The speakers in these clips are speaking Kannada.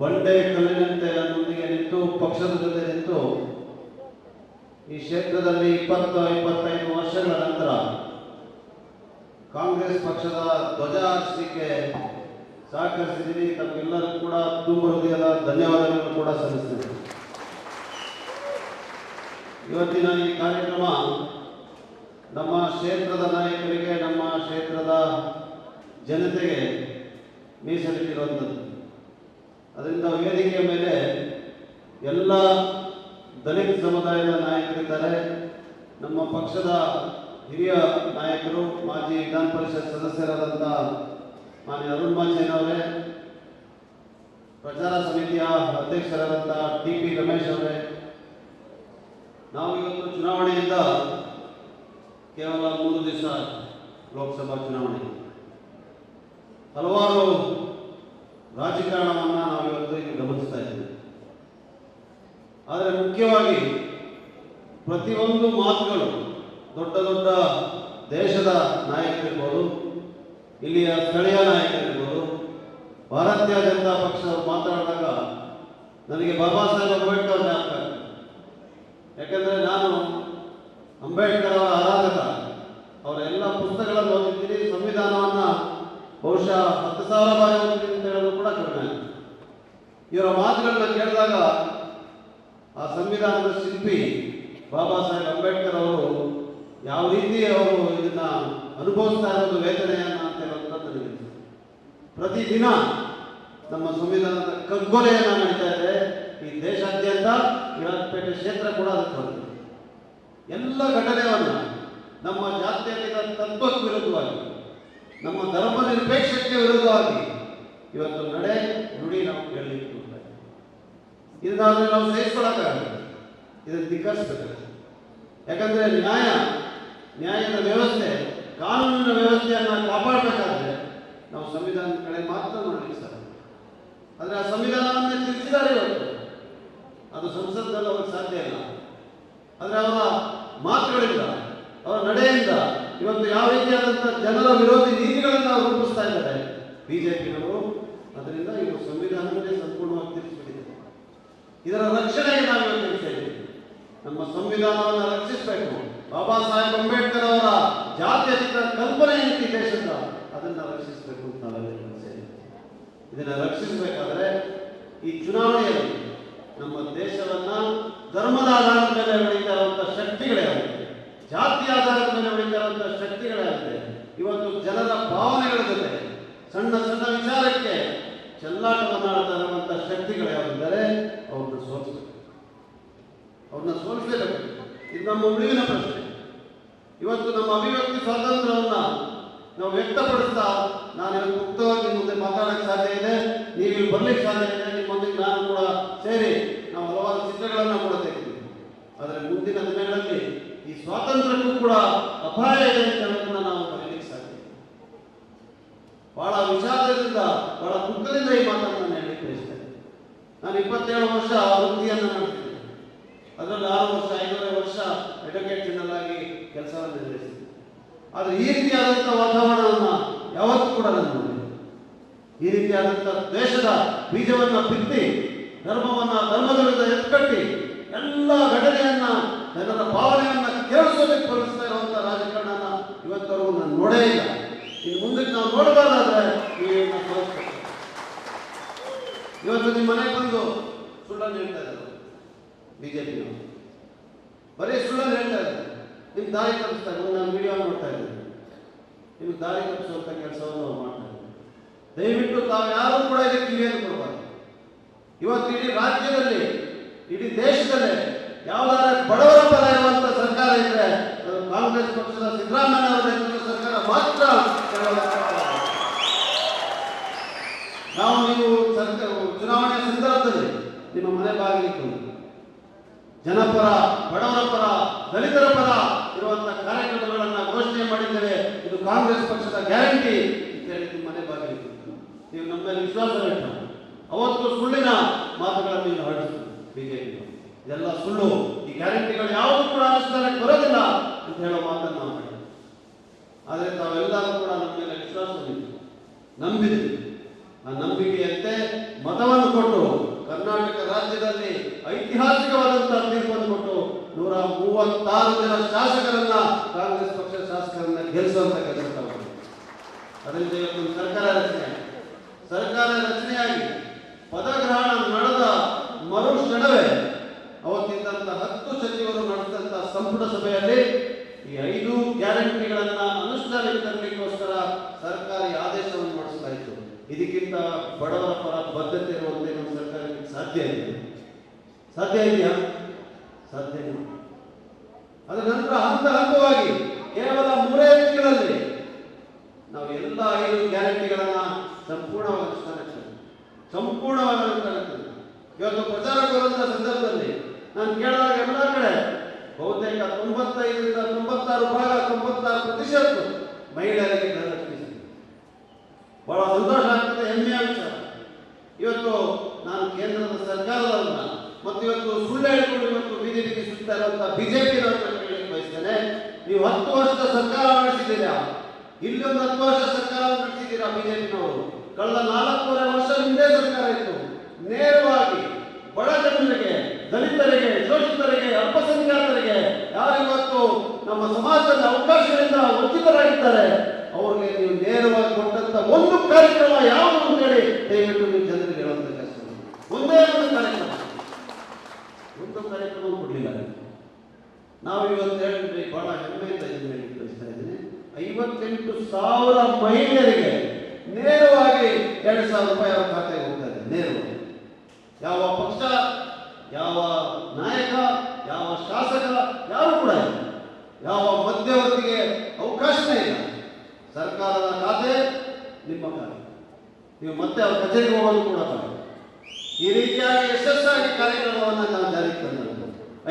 ಬಂಡೆ ಕಲ್ಲಿನಂತೆ ನನ್ನೊಂದಿಗೆ ನಿಂತು ಪಕ್ಷದ ಜೊತೆ ನಿಂತು ಈ ಕ್ಷೇತ್ರದಲ್ಲಿ ಇಪ್ಪತ್ತು, ಇಪ್ಪತ್ತೈದು ವರ್ಷಗಳ ನಂತರ ಕಾಂಗ್ರೆಸ್ ಪಕ್ಷದ ಧ್ವಜ ಹಾರಿಸಲಿಕ್ಕೆ ಸಹಕರಿಸಿದ್ದೀನಿ ತಮಗೆಲ್ಲರೂ ಕೂಡ ತುಂಬ ಹೃದಯದ ಧನ್ಯವಾದಗಳನ್ನು ಕೂಡ ಸಲ್ಲಿಸ್ತೇನೆ. ಇವತ್ತಿನ ಈ ಕಾರ್ಯಕ್ರಮ ನಮ್ಮ ಕ್ಷೇತ್ರದ ನಾಯಕರಿಗೆ, ನಮ್ಮ ಕ್ಷೇತ್ರದ ಜನತೆಗೆ ಮೀಸಲಿಟ್ಟಿರುವಂಥದ್ದು. ಅದರಿಂದ ವೇದಿಕೆಯ ಮೇಲೆ ಎಲ್ಲ ದಲಿತ ಸಮುದಾಯದ ನಾಯಕರಿದ್ದಾರೆ. ನಮ್ಮ ಪಕ್ಷದ ಹಿರಿಯ ನಾಯಕರು, ಮಾಜಿ ವಿಧಾನ ಪರಿಷತ್ ಸದಸ್ಯರಾದಂಥ ಮಾನ್ಯ ಅರುಣ್ ಮಾಚೇನ್ ಅವರೇ ಪ್ರಚಾರ ಸಮಿತಿಯ ಅಧ್ಯಕ್ಷರಾದಂಥ ಟಿ ಪಿ ರಮೇಶ್ ಅವರೇ, ನಾವು ಇವತ್ತು ಚುನಾವಣೆಯಿಂದ ಕೇವಲ ಮೂರು ದಿವಸ ಲೋಕಸಭಾ ಚುನಾವಣೆ. ಹಲವಾರು ರಾಜಕಾರಣವನ್ನು ನಾವು ಇವತ್ತು ಇಲ್ಲಿ ಗಮನಿಸ್ತಾ ಇದ್ದೇವೆ. ಆದರೆ ಮುಖ್ಯವಾಗಿ ಪ್ರತಿಯೊಂದು ಮಾತುಗಳು ದೊಡ್ಡ ದೊಡ್ಡ ದೇಶದ ನಾಯಕರಿರ್ಬೋದು ಇಲ್ಲಿಯ ಸ್ಥಳೀಯ ನಾಯಕರಿರ್ಬೋದು ಭಾರತೀಯ ಜನತಾ ಪಕ್ಷದವರು ಮಾತನಾಡಿದಾಗ ನನಗೆ ಬಾಬಾ ಸಾಹೇಬ್ ಅಂಬೇಡ್ಕರ್ ಜ್ಞಾಪಕ ಯಾಕೆಂದರೆ ನಾನು ಅಂಬೇಡ್ಕರ್ ಅವರ ಆರಾಧಕ ಅವರ ಎಲ್ಲ ಪುಸ್ತಕಗಳನ್ನು ಓದಿದ್ದೀನಿ, ಸಂವಿಧಾನವನ್ನು ಬಹುಶಃ ಹತ್ತು ಸಾವಿರ ಬಾರಿ ಅಂತ ಹೇಳೋದು ಕೂಡ ಕಡಿಮೆ. ಇವರ ಮಾತುಗಳನ್ನ ಕೇಳಿದಾಗ ಆ ಸಂವಿಧಾನದ ಶಿಲ್ಪಿ ಬಾಬಾ ಸಾಹೇಬ್ ಅಂಬೇಡ್ಕರ್ ಅವರು ಯಾವ ರೀತಿ ಅವರು ಇದನ್ನ ಅನುಭವಿಸ್ತಾ ಇರೋದು ವೇದನೆಯನ್ನ ಅಂತ ಹೇಳೋದು ನನಗೆ ಪ್ರತಿದಿನ ನಮ್ಮ ಸಂವಿಧಾನದ ಕಗ್ಗೊಲೆಯನ್ನ ನಡೀತಾ ಇದೆ. ಈ ದೇಶಾದ್ಯಂತ ವಿರಾಜಪೇಟೆ ಕ್ಷೇತ್ರ ಕೂಡ ಅದಕ್ಕೆ ಎಲ್ಲ ಘಟನೆಯನ್ನ ನಮ್ಮ ಜಾತ್ಯತೀತ ತತ್ವಕ್ಕೆ ವಿರುದ್ಧವಾಗಿ ನಮ್ಮ ಧರ್ಮ ನಿರ್ಪೇಕ್ಷಕ್ಕೆ ವಿರುದ್ಧವಾಗಿ ಇವತ್ತು ನಡೆ ನುಡಿ ನಾವು ಕೇಳಲಿಕ್ಕೆ. ಇದನ್ನಾದ್ರೆ ನಾವು ಸಹಿಸ್ಕೊಳಕ್ಕಾಗಲ್ಲ. ಇದನ್ನು ಧಿಕ್ಕರಿಸ್ಬೇಕು ಯಾಕಂದ್ರೆ ನ್ಯಾಯ, ನ್ಯಾಯದ ವ್ಯವಸ್ಥೆ, ಕಾನೂನಿನ ವ್ಯವಸ್ಥೆಯನ್ನು ಕಾಪಾಡಬೇಕಾದ್ರೆ ನಾವು ಸಂವಿಧಾನದ ಕಡೆ ಮಾತ್ರ ನೋಡಲಿಕ್ಕೆ ಸಾಧ್ಯ. ಆದರೆ ಆ ಸಂವಿಧಾನವನ್ನೇ ತಿಳಿಸಿದ್ದಾರೆ ಇವತ್ತು. ಅದು ಸಂಸತ್ನಲ್ಲಿ ಅವ್ರಿಗೆ ಸಾಧ್ಯ ಇಲ್ಲ. ಆದರೆ ಅವರ ಮಾತುಗಳಿಂದ, ಅವರ ನಡೆಯಿಂದ ಇವತ್ತು ಯಾವ ರೀತಿಯಾದಂತಹ ಜನರ ವಿರೋಧಿ ನೀತಿಗಳನ್ನು ಅವರು ರೂಪಿಸ್ತಾ ಇದ್ದಾರೆ? ಬಿಜೆಪಿಯವರು ಅದರಿಂದ ಇವರು ಸಂವಿಧಾನವನ್ನೇ ಸಂಪೂರ್ಣವಾಗಿ ತಿಳಿಸಿಬಿಟ್ಟಿದ್ದಾರೆ ಇದರ ರಕ್ಷಣೆಗೆ ನಾವು ಇದ್ದೀವಿ. ನಮ್ಮ ಸಂವಿಧಾನವನ್ನು ರಕ್ಷಿಸಬೇಕು. ಬಾಬಾ ಸಾಹೇಬ್ ಅಂಬೇಡ್ಕರ್ ಅವರ ಜಾತ್ಯತೀತ ಕಲ್ಪನೆ ಇತ್ತು ದೇಶದ? ಅದನ್ನು ರಕ್ಷಿಸಬೇಕು ಅಂತ ನಾವೆಲ್ಲ ತಿಳಿಸ್ತಾ ಇದನ್ನು ರಕ್ಷಿಸಬೇಕಾದ್ರೆ ಈ ಚುನಾವಣೆಯಲ್ಲಿ ನಮ್ಮ ದೇಶವನ್ನ ಧರ್ಮದ ಆಧಾರದ ಮೇಲೆ ಬೆಳೀತಾ ಇರುವಂತಹ ಶಕ್ತಿಗಳೇ ಜಾತಿ ಆಧಾರದ ಮೇಲೆ ಬೆಳೀತಾ ಶಕ್ತಿಗಳಾಗಿದೆ ಇವತ್ತು ಜನರ ಭಾವನೆಗಳ ಜೊತೆ ಸಣ್ಣ ಸಣ್ಣ ವಿಚಾರಕ್ಕೆ ಚೆಲ್ಲಾಟದ ಆಡ್ತಾ ಇರುವಂತಹ ಶಕ್ತಿಗಳು ಯಾವಿದ್ದಾರೆ ಅವ್ರನ್ನ ಸೋಲಿಸಬೇಕು. ಅವ್ರನ್ನ ಸೋಲಿಸಲೇಬೇಕು ಇದು ನಮ್ಮ ಉಳಿವಿನ ಪ್ರಶ್ನೆ. ಇವತ್ತು ನಮ್ಮ ಅಭಿವ್ಯಕ್ತಿ ಸ್ವಾತಂತ್ರ್ಯವನ್ನ ನಾವು ವ್ಯಕ್ತಪಡಿಸ್ತಾ ನಾನು ಇವತ್ತು ಮುಕ್ತವಾಗಿ ಮುಂದೆ ಮಾತಾಡಕ್ಕೆ ಸಾಧ್ಯ ಇದೆ. ನೀವು ಇಲ್ಲಿ ಬರ್ಲಿಕ್ಕೆ ಸಾಧ್ಯ ಇದೆ. ನಿಮ್ಮೊಂದಿಗೆ ನಾನು ಕೂಡ ಸೇರಿ ನಾವು ಹಲವಾರು ಚಿತ್ರಗಳನ್ನು ಕೂಡ ತೆಗೆದಿದ್ದೀವಿ. ಆದರೆ ಮುಂದಿನ ಈ ಸ್ವಾತಂತ್ರ್ಯಕ್ಕೂ ಕೂಡ ಅಪಾಯ ಇದೆ ಅಂತ ನಾವು ಬರೀಲಿಕ್ಕೆ ಸಾಧ್ಯ. ಬಹಳ ವಿಷಾದದಿಂದ, ಬಹಳ ದುಃಖದಿಂದ ಈ ಮಾತನ್ನು ನಾನು ಹೇಳಲಿಕ್ಕೆ ಬಯಸ್ತೇನೆ ನಾನು ಇಪ್ಪತ್ತೇಳು ವರ್ಷ ವೃತ್ತಿಯನ್ನು ಮಾಡ್ತಿದ್ದೇನೆ ಅದರಲ್ಲಿ ಆರು ವರ್ಷ, ಐದೂವರೆ ವರ್ಷ ಅಡ್ವೊಕೇಟ್ ಜನರಲ್ ಆಗಿ ಕೆಲಸವನ್ನು ನಿರ್ವಹಿಸಿದ್ದೆ ಆದರೆ ಈ ರೀತಿಯಾದಂಥ ವಾತಾವರಣವನ್ನು ಯಾವತ್ತೂ ಕೂಡ ನಾನು ಈ ರೀತಿಯಾದಂಥ ದೇಶದ ಬೀಜವನ್ನು ಬಿತ್ತಿ ಧರ್ಮವನ್ನ ಧರ್ಮದ ಎತ್ಕಟ್ಟಿ, ಎಲ್ಲ ಘಟನೆಯನ್ನ ಜನರ ಭಾವನೆಯನ್ನು ಕೇಳಿಸೋದಕ್ಕೆ ಬಳಸ್ತಾ ಇರುವಂತ ರಾಜಕಾರಣನ ಇವತ್ತವರೆಗೂ ನಾನು ನೋಡೇ ಇಲ್ಲ. ಇನ್ನು ಮುಂದಕ್ಕೆ ನಾವು ನೋಡಬಾರ್ದಾದ್ರೆ ಏನು ಸೋಲಿಸ್ಬೇಕು ಇವತ್ತು ನಿಮ್ಮ ಮನೆಗೆ ಬಂದು ಸುಳ್ಳನ್ನು ಹೇಳ್ತಾ ಇದ್ದಾರೆ ಬಿಜೆಪಿಯವರು. ಬರೀ ಸುಳ್ಳನ್ನು ಹೇಳ್ತಾ ಇದ್ದಾರೆ ನಿಮ್ಮ ದಾರಿ ತಪ್ಪಿಸ್ತಾ ಇದ್ದಾರೆ ನಾನು ವಿಡಿಯೋ ನೋಡ್ತಾ ಇದ್ದೀನಿ. ನಿಮ್ಗೆ ದಾರಿ ತಪ್ಪಿಸುವಂಥ ಕೆಲಸವನ್ನು ಅವ್ರು ಮಾಡ್ತಾ ಇದ್ದಾರೆ. ದಯವಿಟ್ಟು ತಾವು ಯಾರು ಕೂಡ ಇದಕ್ಕೆ ಕಿವಿಯನ್ನು ಕೊಡಬಾರ್ದು. ಇವತ್ತು ಇಡೀ ರಾಜ್ಯದಲ್ಲಿ, ಇಡೀ ದೇಶದಲ್ಲೇ ಯಾವ್ದಾದ್ರು ಬಡವರ ಪರ ಇರುವಂತ ಸರ್ಕಾರ ಇದ್ರೆ ಕಾಂಗ್ರೆಸ್ ಪಕ್ಷದ ಸಿದ್ದರಾಮಯ್ಯ ಅವರ ಸರ್ಕಾರ ಮಾತ್ರ ನಾವು ನೀವು ಸರ್ಕಾರ ಚುನಾವಣೆ ಸಂದರ್ಭದಲ್ಲಿ ನಿಮ್ಮ ಮನೆ ಬಾಗಿಲಿಗೆ ಜನಪರ, ಬಡವರ ಪರ, ದಲಿತರ ಪರ ಇರುವಂತಹ ಕಾರ್ಯಕ್ರಮಗಳನ್ನು ಘೋಷಣೆ ಇದು ಕಾಂಗ್ರೆಸ್ ಪಕ್ಷದ ಗ್ಯಾರಂಟಿ ಅಂತೇಳಿ ನಿಮ್ಮ ಮನೆ ಬಾಗಿಲು ನೀವು ನಮ್ಮ ಮೇಲೆ ವಿಶ್ವಾಸ ಇಟ್ಟು ಅವತ್ತು ಸುಳ್ಳಿನ ಮಾತುಗಳನ್ನು ನೀವು ಹರಡಿಸಿದ್ರು ಬಿಜೆಪಿ ಇದೆಲ್ಲ ಸುಳ್ಳು. ಈ ಗ್ಯಾರಂಟಿಗಳು ಯಾವುದು ಕೂಡ ಅನುಷ್ಠಾನಕ್ಕೆ ಬರೋದಿಲ್ಲ ಅಂತ ಹೇಳೋ ಮಾತನ್ನು ನಾವು ಆದರೆ ತಾವೆಲ್ಲರೂ ಕೂಡ ನಮ್ಮ ಮೇಲೆ ವಿಶ್ವಾಸ ಹೊಂದಿದ್ದೀವಿ ನಂಬಿದ್ವಿ ಆ ನಂಬಿಕೆಯಂತೆ ಮತವನ್ನು ಕೊಟ್ಟು, ಕರ್ನಾಟಕ ರಾಜ್ಯದಲ್ಲಿ ಐತಿಹಾಸಿಕವಾದಂತಹ ತೀರ್ಪನ್ನು ಕೊಟ್ಟು ನೂರ ಮೂವತ್ತಾರು ಜನ ಶಾಸಕರನ್ನ ಕಾಂಗ್ರೆಸ್ ಪಕ್ಷದ ಶಾಸಕರನ್ನ ಗೆಲ್ಲಿಸುವಂತ ಕೆಲಸ. ಅದರಿಂದ ಇವತ್ತು ಸರ್ಕಾರ ರಚನೆ ಸರ್ಕಾರ ರಚನೆಯಾಗಿ ಪದಗ್ರಹಣ ನಡೆದ ಮರು ಅವತ್ತಿದ್ದಂತ ಹತ್ತು ಸಚಿವರು ನಡೆಸಿದಂತ ಸಂಪುಟ ಸಭೆಯಲ್ಲಿ ಈ ಐದು ಗ್ಯಾರಂಟಿಗಳನ್ನ ಅನುಷ್ಠಾನಕ್ಕೆ ತರಲಿಕ್ಕೋಸ್ಕರ ಸರ್ಕಾರಿ ಆದೇಶವನ್ನು ಮಾಡಿಸ್ತಾ ಇತ್ತು ಇದಕ್ಕಿಂತ ಬಡವರ ಪರ ಬದ್ಧತೆ ಇರುವಂತೆ ನಮ್ಮ ಸರ್ಕಾರಕ್ಕೆ ಸಾಧ್ಯ ಇದೆ ಸಾಧ್ಯ ಇದೆಯಾ ಸಾಧ್ಯ ಇಲ್ಲ ಅದರ ನಂತರ ಹಂತ ಹಂತವಾಗಿ ಕೇವಲ ಮೂರೇ ತಿಂಗಳಲ್ಲಿ ನಾವು ಎಲ್ಲ ಐದು ಗ್ಯಾರಂಟಿಗಳನ್ನ ಸಂಪೂರ್ಣವಾಗಿ. ಸಂಪೂರ್ಣವಾಗಿ. ಇವತ್ತು ಪ್ರಚಾರ ಬರುವಂತಹ ಸಂದರ್ಭದಲ್ಲಿ ನಾನು ಕೇಳಿದಾಗ ಎಲ್ಲ ಕಡೆ ಬಹುತೇಕ ತೊಂಬತ್ತೈದರಿಂದ ತೊಂಬತ್ತಾರು ಭಾಗ, ತೊಂಬತ್ತಾರು ಪ್ರತಿಶತ ಮಹಿಳೆಯರಿಗೆ ಸಿಕ್ಕಿದೆ. ಬಹಳ ಸಂತೋಷ ಆಗ್ತದೆ ಹೆಮ್ಮೆ ವಿಚಾರ. ಇವತ್ತು ನಾನು ಕೇಂದ್ರದ ಸರ್ಕಾರದವರನ್ನ ಮತ್ತು ಇವತ್ತು ಸುಳ್ಳು ಇವತ್ತು ಬಿಜೆಪಿಗೆ ಸುತ್ತಾ ಇರುವಂತಹ ಬಿಜೆಪಿ ಬಯಸ್ತೇನೆ. ನೀವು ಹತ್ತು ವರ್ಷದ ಸರ್ಕಾರ ನಡೆಸಿದ್ದೀರಾ? ಇಲ್ಲೊಂದು ಹತ್ತು ವರ್ಷ ಸರ್ಕಾರ ನಡೆಸಿದ್ದೀರಾ ಬಿಜೆಪಿನವರು? ಕಳೆದ ನಾಲ್ಕೂವರೆ ವರ್ಷ ಹಿಂದೆ ಸರ್ಕಾರ ಇತ್ತು. ನೇರವಾಗಿ ಬಡ ಜನರಿಗೆ ದಲಿತರಿಗೆ, ಶೋಷಿತರಿಗೆ, ಅಲ್ಪಸಂಖ್ಯಾತರಿಗೆ ಯಾರಿವತ್ತು ನಮ್ಮ ಸಮಾಜದ ಅವಕಾಶಗಳಿಂದ ವಂಚಿತರಾಗಿದ್ದಾರೆ, ಅವರಿಗೆ ನೀವು ನೇರವಾಗಿ ಕೊಟ್ಟಂತ ಒಂದು ಕಾರ್ಯಕ್ರಮ ಯಾವುದು ಅಂತ ಹೇಳಿ ದಯವಿಟ್ಟು ನೀವು ಜನರಿಗೆ ಹೇಳುವಂತ ಕೆಲಸ ಒಂದೇ ಒಂದು ಕಾರ್ಯಕ್ರಮ. ಒಂದು ಕಾರ್ಯಕ್ರಮ ಕೊಡಲಿಲ್ಲ. ನಾವು ಇವತ್ತು ಹೇಳಿದ್ರೆ ಬಹಳ ಹೆಮ್ಮೆಯಿಂದ ಇದನ್ನ ಕಳಿಸ್ತಾ ಇದ್ದೀನಿ. ಐವತ್ತೆಂಟು ಸಾವಿರ ಮಹಿಳೆಯರಿಗೆ ನೇರವಾಗಿ ಎರಡು ಸಾವಿರ ರೂಪಾಯಿ ಅವರ ಖಾತೆಗೆ ಹೋಗ್ತಾ ಇದೆ, ನೇರವಾಗಿ. ಯಾವ ಪಕ್ಷ ಯಾವ ನಾಯಕ, ಯಾವ ಶಾಸಕ, ಯಾರು ಕೂಡ ಇಲ್ಲ. ಯಾವ ಮಧ್ಯವರ್ತಿಗೆ ಅವಕಾಶವೇ ಇಲ್ಲ. ಸರ್ಕಾರದ ಖಾತೆ ನಿಮ್ಮ ಖಾತೆ. ನೀವು ಮತ್ತೆ ಅವ್ರ ಕಚೇರಿಗೆ ಹೋಗಲು ಕೂಡ. ಈ ರೀತಿಯಾಗಿ ಯಶಸ್ಸಾಗಿ ಕಾರ್ಯಕ್ರಮವನ್ನು ನಾನು ಜಾರಿಗೆ ತಂದರು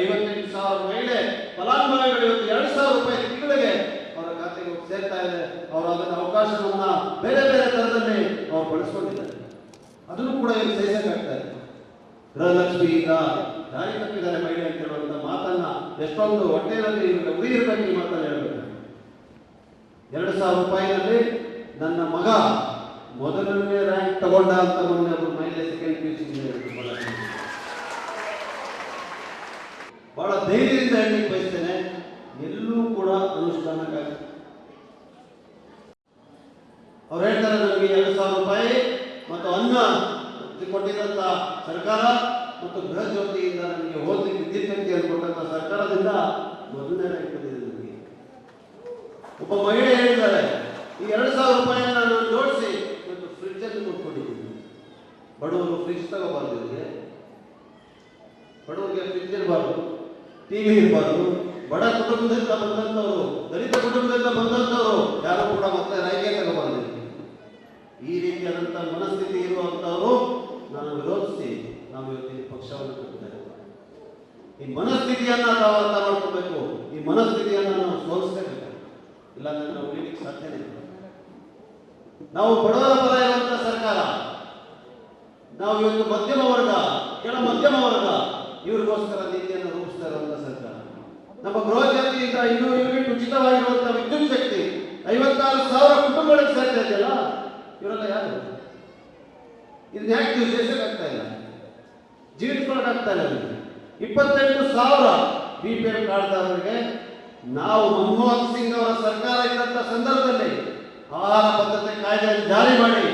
ಐವತ್ತೆಂಟು ಸಾವಿರ ಮಹಿಳೆ ಫಲಾನುಭವಿಗಳು ಇವತ್ತು ಎರಡು ಸಾವಿರ ರೂಪಾಯಿ ತಿಂಗಳಿಗೆ ಅವರ ಖಾತೆಗೆ ಸೇರ್ತಾ ಇದೆ. ಅವರು ಅದರ ಅವಕಾಶವನ್ನು ಬೇರೆ ಬೇರೆ ಥರದಲ್ಲಿ ಅವರು ಬಳಸ್ಕೊಂಡಿದ್ದಾರೆ. ಅದನ್ನು ಕೂಡ ಇಲ್ಲಿ ಸಹಿಸಕ್ಕಾಗ್ತಾ ಇದೆ. ಗೃಹಲಕ್ಷ್ಮಿ ಈಗ ದಾರಿ ತಪ್ಪಿದ್ದಾರೆ ಮಹಿಳೆ ಅಂತ ಹೇಳುವಂತ ಮಾತನ್ನ ಎಷ್ಟೊಂದು ಹೊಟ್ಟೆಯಲ್ಲಿ ಉರಿ ಇರಬೇಕು ಈ ಮಾತನ್ನ ಹೇಳಬೇಕು. ಎರಡು ಸಾವಿರ ರೂಪಾಯಿನಲ್ಲಿ ನನ್ನ ಮಗ ಮೊದಲನೇ ರ್ಯಾಂಕ್ ತಗೊಂಡ ಅಂತ ಮೊನ್ನೆ ಒಬ್ಬರು ಮಹಿಳೆ ಸೆಕೆಂಡ್ ಪಿ ಬಹಳ ಧೈರ್ಯದಿಂದ ಹೇಳಲಿಕ್ಕೆ ಬಯಸ್ತೇನೆ. ಎಲ್ಲೂ ಕೂಡ ಅನುಷ್ಠಾನಕ್ಕಾಗಿ ಅವ್ರು ಹೇಳ್ತಾರೆ ನನಗೆ ಎರಡು ಸಾವಿರ ರೂಪಾಯಿ ಮತ್ತು ಅನ್ನ ಕೊಟ್ಟಿದ್ದಂತ ಸರ್ಕಾರ ಮತ್ತು ಗೃಹ ಜ್ಯೋತಿಯಿಂದ ನನಗೆ ಓದಲಿಕ್ಕೆ ವಿದ್ಯುತ್ ಶಕ್ತಿಯನ್ನು ಕೊಟ್ಟಂತ ಸರ್ಕಾರದಿಂದ ಮೊದಲನೇ ರ್ಯಾಂಕ್ ಬಂದಿದೆ ಒಬ್ಬ ಮಹಿಳೆ ಹೇಳಿದ್ದಾರೆ, ಈ ಎರಡು ಸಾವಿರ ರೂಪಾಯಿಯನ್ನು ನಾನು ಜೋಡಿಸಿ ಇವತ್ತು ಫ್ರಿಡ್ಜ್ ಅಲ್ಲಿ ಕೊಟ್ಕೊಂಡಿದ್ದೀನಿ ಬಡವರು ಫ್ರಿಡ್ಜ್ ತಗೋಬಾರ್ದು ಇವರಿಗೆ ಬಡವರಿಗೆ ಫ್ರಿಡ್ಜ್ ಇರಬಾರ್ದು ಟಿವಿ ಇರಬಾರ್ದು, ಬಡ ಕುಟುಂಬದಿಂದ ಬಂದಂತವರು, ದಲಿತ ಕುಟುಂಬದಿಂದ ಬಂದಂತವರು ಯಾರು ಕೂಡ ಮತ್ತೆ ರಾಯಿಗೆ ತಗೋಬಾರ್ದು ಈ ರೀತಿಯಾದಂಥ ಮನಸ್ಥಿತಿ ಇರುವಂಥವರು ನಾನು ವಿರೋಧಿಸಿ ನಾವು ಇವತ್ತಿನ ಪಕ್ಷವನ್ನು ಕಟ್ಟಿದ್ದೇವೆ ಈ ಮನಸ್ಥಿತಿಯನ್ನು ನಾವು ಅರ್ಥ ಮಾಡ್ಕೋಬೇಕು. ಈ ಮನಸ್ಥಿತಿಯನ್ನು ನಾವು ಸೋಲಿಸಬೇಕು ಇಲ್ಲಾಂದ್ರೆ ನಾವು ಉಳಿಲಿಕ್ಕೆ ಸಾಧ್ಯನೇ ನಾವು ಬಡವರ ಪರ ಇರುವಂತಹ ಸರ್ಕಾರ, ನಾವು ಇವತ್ತು ಮಧ್ಯಮ ವರ್ಗ ಕೆಳ ಮಧ್ಯಮ ವರ್ಗ, ಇವರಿಗೋಸ್ಕರ ನೀತಿಯನ್ನು ರೂಪಿಸ್ತಾ ಇರುವಂತಹ ಸರ್ಕಾರ. ನಮ್ಮ ಗೃಹ ಜಾತಿಯಿಂದ ಇನ್ನೂರು ಯೂನಿಟ್ ಉಚಿತವಾಗಿರುವಂತಹ ವಿದ್ಯುತ್ ಶಕ್ತಿ ಐವತ್ತಾರು ಸಾವಿರ ಕುಟುಂಬಗಳಿಗೆ ಸಾಧ್ಯ ಇದೆಯಲ್ಲ? ಇವರೆಲ್ಲ ಯಾರು? ಇದನ್ನ ಯಾಕೆ ನೀವು ಆಗ್ತಾ ಇಲ್ಲ ಜೀವಿಸ್ಕೊಳಕ್ಕಾಗ್ತಾ ಇಲ್ಲ ನಿಮಗೆ ಇಪ್ಪತ್ತೆಂಟು ಸಾವಿರ ಬಿ ಪಿ ಎಲ್ ಕಾರ್ಡ್ದಾರರಿಗೆ ನಾವು ಮನಮೋಹನ್ ಸಿಂಗ್ ಅವರ ಸರ್ಕಾರ ಇದ್ದಂಥ ಸಂದರ್ಭದಲ್ಲಿ ಆಹಾರ ಭದ್ರತೆ ಕಾಯ್ದೆಯನ್ನು ಜಾರಿ ಮಾಡಿ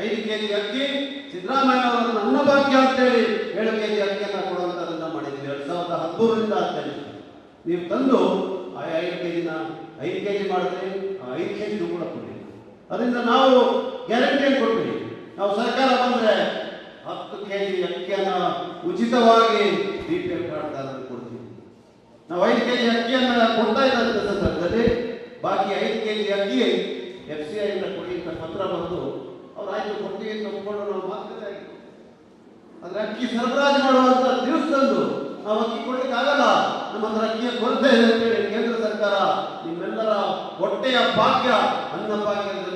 ಐದು ಕೆ ಜಿ ಅಕ್ಕಿ, ಸಿದ್ದರಾಮಯ್ಯ ಅವರನ್ನು ಅನ್ನಭಾಗ್ಯ ಅಂತೇಳಿ ಏಳು ಕೆ ಜಿ ಅಕ್ಕಿಯನ್ನು ಕೊಡುವಂಥದ್ದನ್ನು ಮಾಡಿದ್ವಿ ಎರಡು ಸಾವಿರದ ಹದಿಮೂರರಿಂದ ಹದಿನೆಂಟು ನೀವು ತಂದು ಆ ಐದು ಕೆ ಜಿನ ಐದು ಕೆ ಜಿ ಮಾಡಿದ್ರಿ ಆ ಐದು ಕೆ ಜಿ ಕೂಡ ಕೊಡಿ ಅದರಿಂದ ನಾವು ಗ್ಯಾರಂಟಿಯನ್ನು ಕೊಟ್ವಿ ನಾವು ಸರ್ಕಾರ ಬಂದರೆ ಹತ್ತು ಕೆ ಜಿ ಅಕ್ಕಿಯನ್ನು ಉಚಿತವಾಗಿ ಬಿ ಪಿ ಎಲ್ ಕೊಡ್ತೀವಿ. ನಾವು ಐದು ಕೆ ಜಿ ಅಕ್ಕಿಯನ್ನು ಕೊಡ್ತಾ ಇದ್ದಂಥ ಸಂದರ್ಭದಲ್ಲಿ. ಬಾಕಿ ಐದು ಕೆ ಜಿ ಅಕ್ಕಿ ಎಫ್ ಸಿ ಐ ಇಂದ ಕೊಡಿ ಅಂತ ಪತ್ರ ಬಂದು ಅವ್ರು ಆಯ್ತು ಕೊಡ್ತೀವಿ ಅಂತ ನಾವು ಮಾತುಕತೆ ಆದ್ರೆ ಅಕ್ಕಿ ಸರಬರಾಜು ಮಾಡುವಂತ ದಿವಸದಂದು ನಾವು ಅಕ್ಕಿ ಕೊಡ್ಲಿಕ್ಕೆ ಆಗಲ್ಲ ನಮ್ಮ ಹತ್ರ ಅಕ್ಕಿಯ ಕೊರತೆ ಇದೆ ಅಂತೇಳಿ ಕೇಂದ್ರ ಸರ್ಕಾರ ನಿಮ್ಮೆಲ್ಲರ ಹೊಟ್ಟೆ ಹೊಟ್ಟೆಯ ಭಾಗ್ಯ ಅನ್ನ ಭಾಗ್ಯದ ಜೊತೆ ರಾಜಕಾರಣವನ್ನು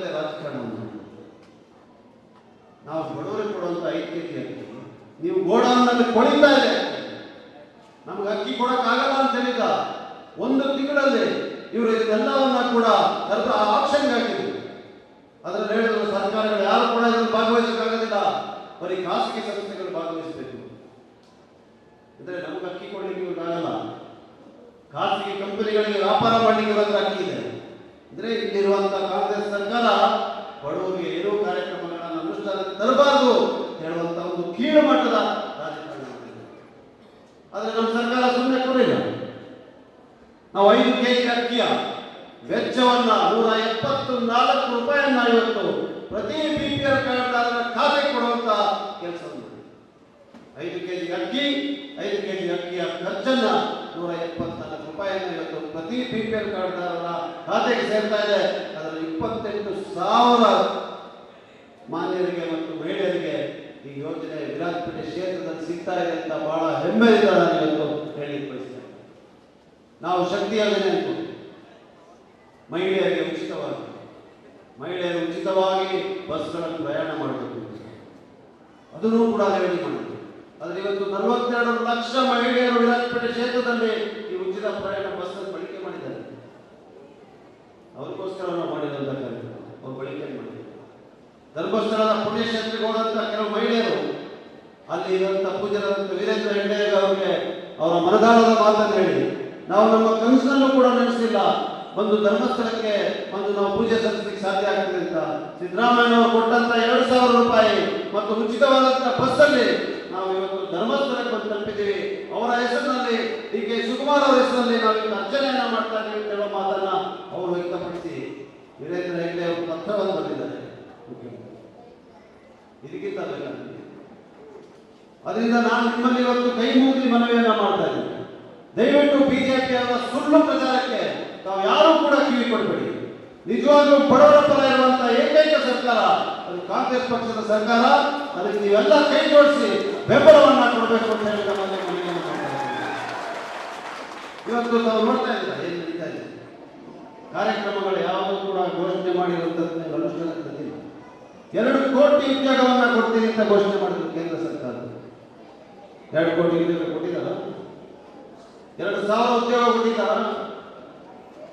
ನಾವು ಬಡವರಿಗೆ ಕೊಡುವಂತ ಐತಿ ನೀವು ಗೋಡಾನ್ನಲ್ಲಿ ಕೊಳಿತಾ ಇದೆ ನಮ್ಗೆ ಅಕ್ಕಿ ಕೊಡೋಕ್ಕಾಗಲ್ಲ ಅಂತ ಹೇಳಿದ. ಒಂದು ತಿಂಗಳಲ್ಲಿ ಇವರು ಇದೆಲ್ಲವನ್ನ ಕೂಡ ಸರ್ಕಾರ ಆಪ್ಷನ್ಗೆ ಹಾಕಿದ್ರು. ಅದರಲ್ಲಿ ಹೇಳಿದ್ರು, ಸರ್ಕಾರಗಳು ಯಾರು ಕೂಡ ಇದನ್ನು ಭಾಗವಹಿಸಕ್ಕಾಗೋದಿಲ್ಲ. ಬರೀ ಖಾಸಗಿ ಸಂಸ್ಥೆಗಳು ಭಾಗವಹಿಸಬೇಕು. ಅಂದ್ರೆ ನಮ್ಗೆ ಅಕ್ಕಿ ಕೊಡಲಿಕ್ಕೆ ಇವ್ರಿಗಾಗಲ್ಲ ಖಾಸಗಿ ಕಂಪನಿಗಳಿಗೆ ವ್ಯಾಪಾರ ಮಾಡಲಿಕ್ಕೆ ಮಾತ್ರ ಅಕ್ಕಿ ಇದೆ. ಅಂದ್ರೆ ಇಲ್ಲಿರುವಂತಹ ಕಾಂಗ್ರೆಸ್ ಸರ್ಕಾರ ಬಡವರಿಗೆ ತರಬಾರದು ಹೇಳುವಂತ ಒಂದು ಕೀಳು ಮಟ್ಟದ ರಾಜಕಾರಣ. ಆದ್ರೆ ನಮ್ಮ ಸರ್ಕಾರ ಸುಮ್ಮನೆ ಕೊರಿಲ್ಲ ನಾವು ಐದು ಕೆಜಿ ಅಕ್ಕಿಯ ವೆಚ್ಚವನ್ನ ನೂರ ಎಪ್ಪತ್ತು ನಾಲ್ಕು ರೂಪಾಯಿಯನ್ನ ಇವತ್ತು ಪ್ರತಿ ಬಿ ಪಿ ಕಾರ್ಡ್ದಾರರ ಖಾತೆಗೆ ಕೊಡುವಂತ ಕೆಲಸ ಐದು ಕೆಜಿ ಅಕ್ಕಿ, ಐದು ಕೆಜಿ ಅಕ್ಕಿಯ ಖರ್ಚನ್ನ ನೂರ ಎಪ್ಪತ್ನಾಲ್ಕು ರೂಪಾಯಿಯನ್ನ ಇವತ್ತು ಪ್ರತಿ ಬಿ ಪಿ ಕಾರ್ಡ್ದಾರರ ಖಾತೆಗೆ ಸೇರ್ತಾ ಇದೆ. ಅದರಲ್ಲಿ ಇಪ್ಪತ್ತೆಂಟು ಸಾವಿರ ಮಾನ್ಯರಿಗೆ ಮತ್ತು ಮಹಿಳೆಯರಿಗೆ ಈ ಯೋಜನೆ ವಿರಾಜಪೇಟೆ ಕ್ಷೇತ್ರದಲ್ಲಿ ಸಿಗ್ತಾ ಇದೆ ಅಂತ ಬಹಳ ಹೆಮ್ಮೆ ಇದ್ದಾರೆ ಹೇಳಿ ಬಯಸ್ತೇನೆ ನಾವು ಶಕ್ತಿ ಯೋಜನೆ ಮಹಿಳೆಯರಿಗೆ ಉಚಿತವಾಗಿ. ಮಹಿಳೆಯರು ಉಚಿತವಾಗಿ ಬಸ್ಗಳನ್ನು ಪ್ರಯಾಣ ಮಾಡಬೇಕು ಅದನ್ನು ಕೂಡ ರೆಡಿ ಮಾಡಿದ್ರು. ಆದರೆ ಇವತ್ತು ನಲವತ್ತೆರಡು ಲಕ್ಷ ಮಹಿಳೆಯರು ವಿರಾಜಪೇಟೆ ಕ್ಷೇತ್ರದಲ್ಲಿ ಈ ಉಚಿತ ಪ್ರಯಾಣ ಬಸ್ ಬಳಕೆ ಮಾಡಿದ್ದಾರೆ. ಅವ್ರಿಗೋಸ್ಕರ ನಾವು ಮಾಡಿದಂತ ಕಾರ್ಯಕ್ರಮ. ಅವ್ರು ಬಳಕೆ ಧರ್ಮಸ್ಥಳದ ಪುಣ್ಯಕ್ಷೇತ್ರಕ್ಕೆ ಹೋದಂತ ಕೆಲವು ಮಹಿಳೆಯರು ಅಲ್ಲಿ ಇರುವಂತ ಪೂಜಾರಂತ ವೀರೇಂದ್ರ ಹೆಗ್ಡೆಯವರು ಅವರಿಗೆ ಅವರ ಮನದಾಳದ ಮಾತನ್ನು ಹೇಳಿ. ನಾವು ನಮ್ಮ ಕನಸನ್ನು ಕೂಡ ನಡೆಸಿಲ್ಲ ಒಂದು ಧರ್ಮಸ್ಥಳಕ್ಕೆ ಒಂದು ನಾವು ಪೂಜೆ ಸಲ್ಲಿಸಲಿಕ್ಕೆ ಸಾಧ್ಯ ಆಗ್ತದೆ ಅಂತ ಸಿದ್ದರಾಮಯ್ಯ ಅವರು ಕೊಟ್ಟಂತ ಎರಡು ಸಾವಿರ ರೂಪಾಯಿ ಮತ್ತು ಉಚಿತವಾದಂತಹ ಬಸ್ ಅಲ್ಲಿ ನಾವು ಇವತ್ತು ಧರ್ಮಸ್ಥಳಕ್ಕೆ ಬಂದು ತಲುಪಿದ್ದೀವಿ. ಅವರ ಹೆಸರಿನಲ್ಲಿ ಡಿ ಕೆ ಶಿವಕುಮಾರ್ ಅವರ ಹೆಸರಿನಲ್ಲಿ ನಾವು ಇವತ್ತು ಅರ್ಚನೆಯನ್ನ ಮಾಡ್ತಾ ಇದ್ದೀವಿ ಅಂತ ಹೇಳೋ ಮಾತನ್ನ ಅವರು ವ್ಯಕ್ತಪಡಿಸಿ. ವೀರೇಂದ್ರ ಹೆಗ್ಡೆ ಅವರು ಪತ್ರವನ್ನು ಬರೆದಿದ್ದಾರೆ. ಅದರಿಂದ ನಾನು ನಿಮ್ಮಲ್ಲಿ ಇವತ್ತು ಕೈ ಮುಗಿದು ಮನವಿಯನ್ನ ಮಾಡ್ತಾ ಇದ್ದೀನಿ. ದಯವಿಟ್ಟು ಬಿಜೆಪಿ ಅವರ ಸುಳ್ಳು ಪ್ರಚಾರಕ್ಕೆ ತಾವು ಯಾರು ಕೂಡ ಕಿವಿ ಕೊಡಬೇಡಿ. ನಿಜವಾಗ್ಲೂ ಬಡವರ ಪರ ಇರುವಂತಹ ಏಕೈಕ ಸರ್ಕಾರ, ಅದು ಕಾಂಗ್ರೆಸ್ ಪಕ್ಷದ ಸರ್ಕಾರ. ಅದಕ್ಕೆ ನೀವೆಲ್ಲ ಕೈ ಜೋಡಿಸಿ ಬೆಂಬಲವನ್ನ ಕೊಡಬೇಕು ಅಂತ ಹೇಳಿ ನಮ್ಮಲ್ಲಿ ಇವತ್ತು ತಾವು ನೋಡ್ತಾ ಇದ್ದೀರಾ ಕಾರ್ಯಕ್ರಮಗಳು ಯಾವುದೂ ಕೂಡ ಘೋಷಣೆ ಮಾಡಿರುವಂಥದ್ದು ಅನುಷ್ಠಾನಕ್ಕೆ ಬಂದಿಲ್ಲ ಎರಡು ಕೋಟಿ ಉದ್ಯೋಗವನ್ನ ಕೊಡ್ತೀನಿ ಅಂತ ಘೋಷಣೆ ಮಾಡಿದ್ರು ಕೇಂದ್ರ ಸರ್ಕಾರ. ಎರಡು ಕೋಟಿ ಉದ್ಯೋಗ ಕೊಟ್ಟಿದ್ದಾರ? ಎರಡು ಸಾವಿರ ಉದ್ಯೋಗ ಕೊಟ್ಟಿದ್ದಾರ?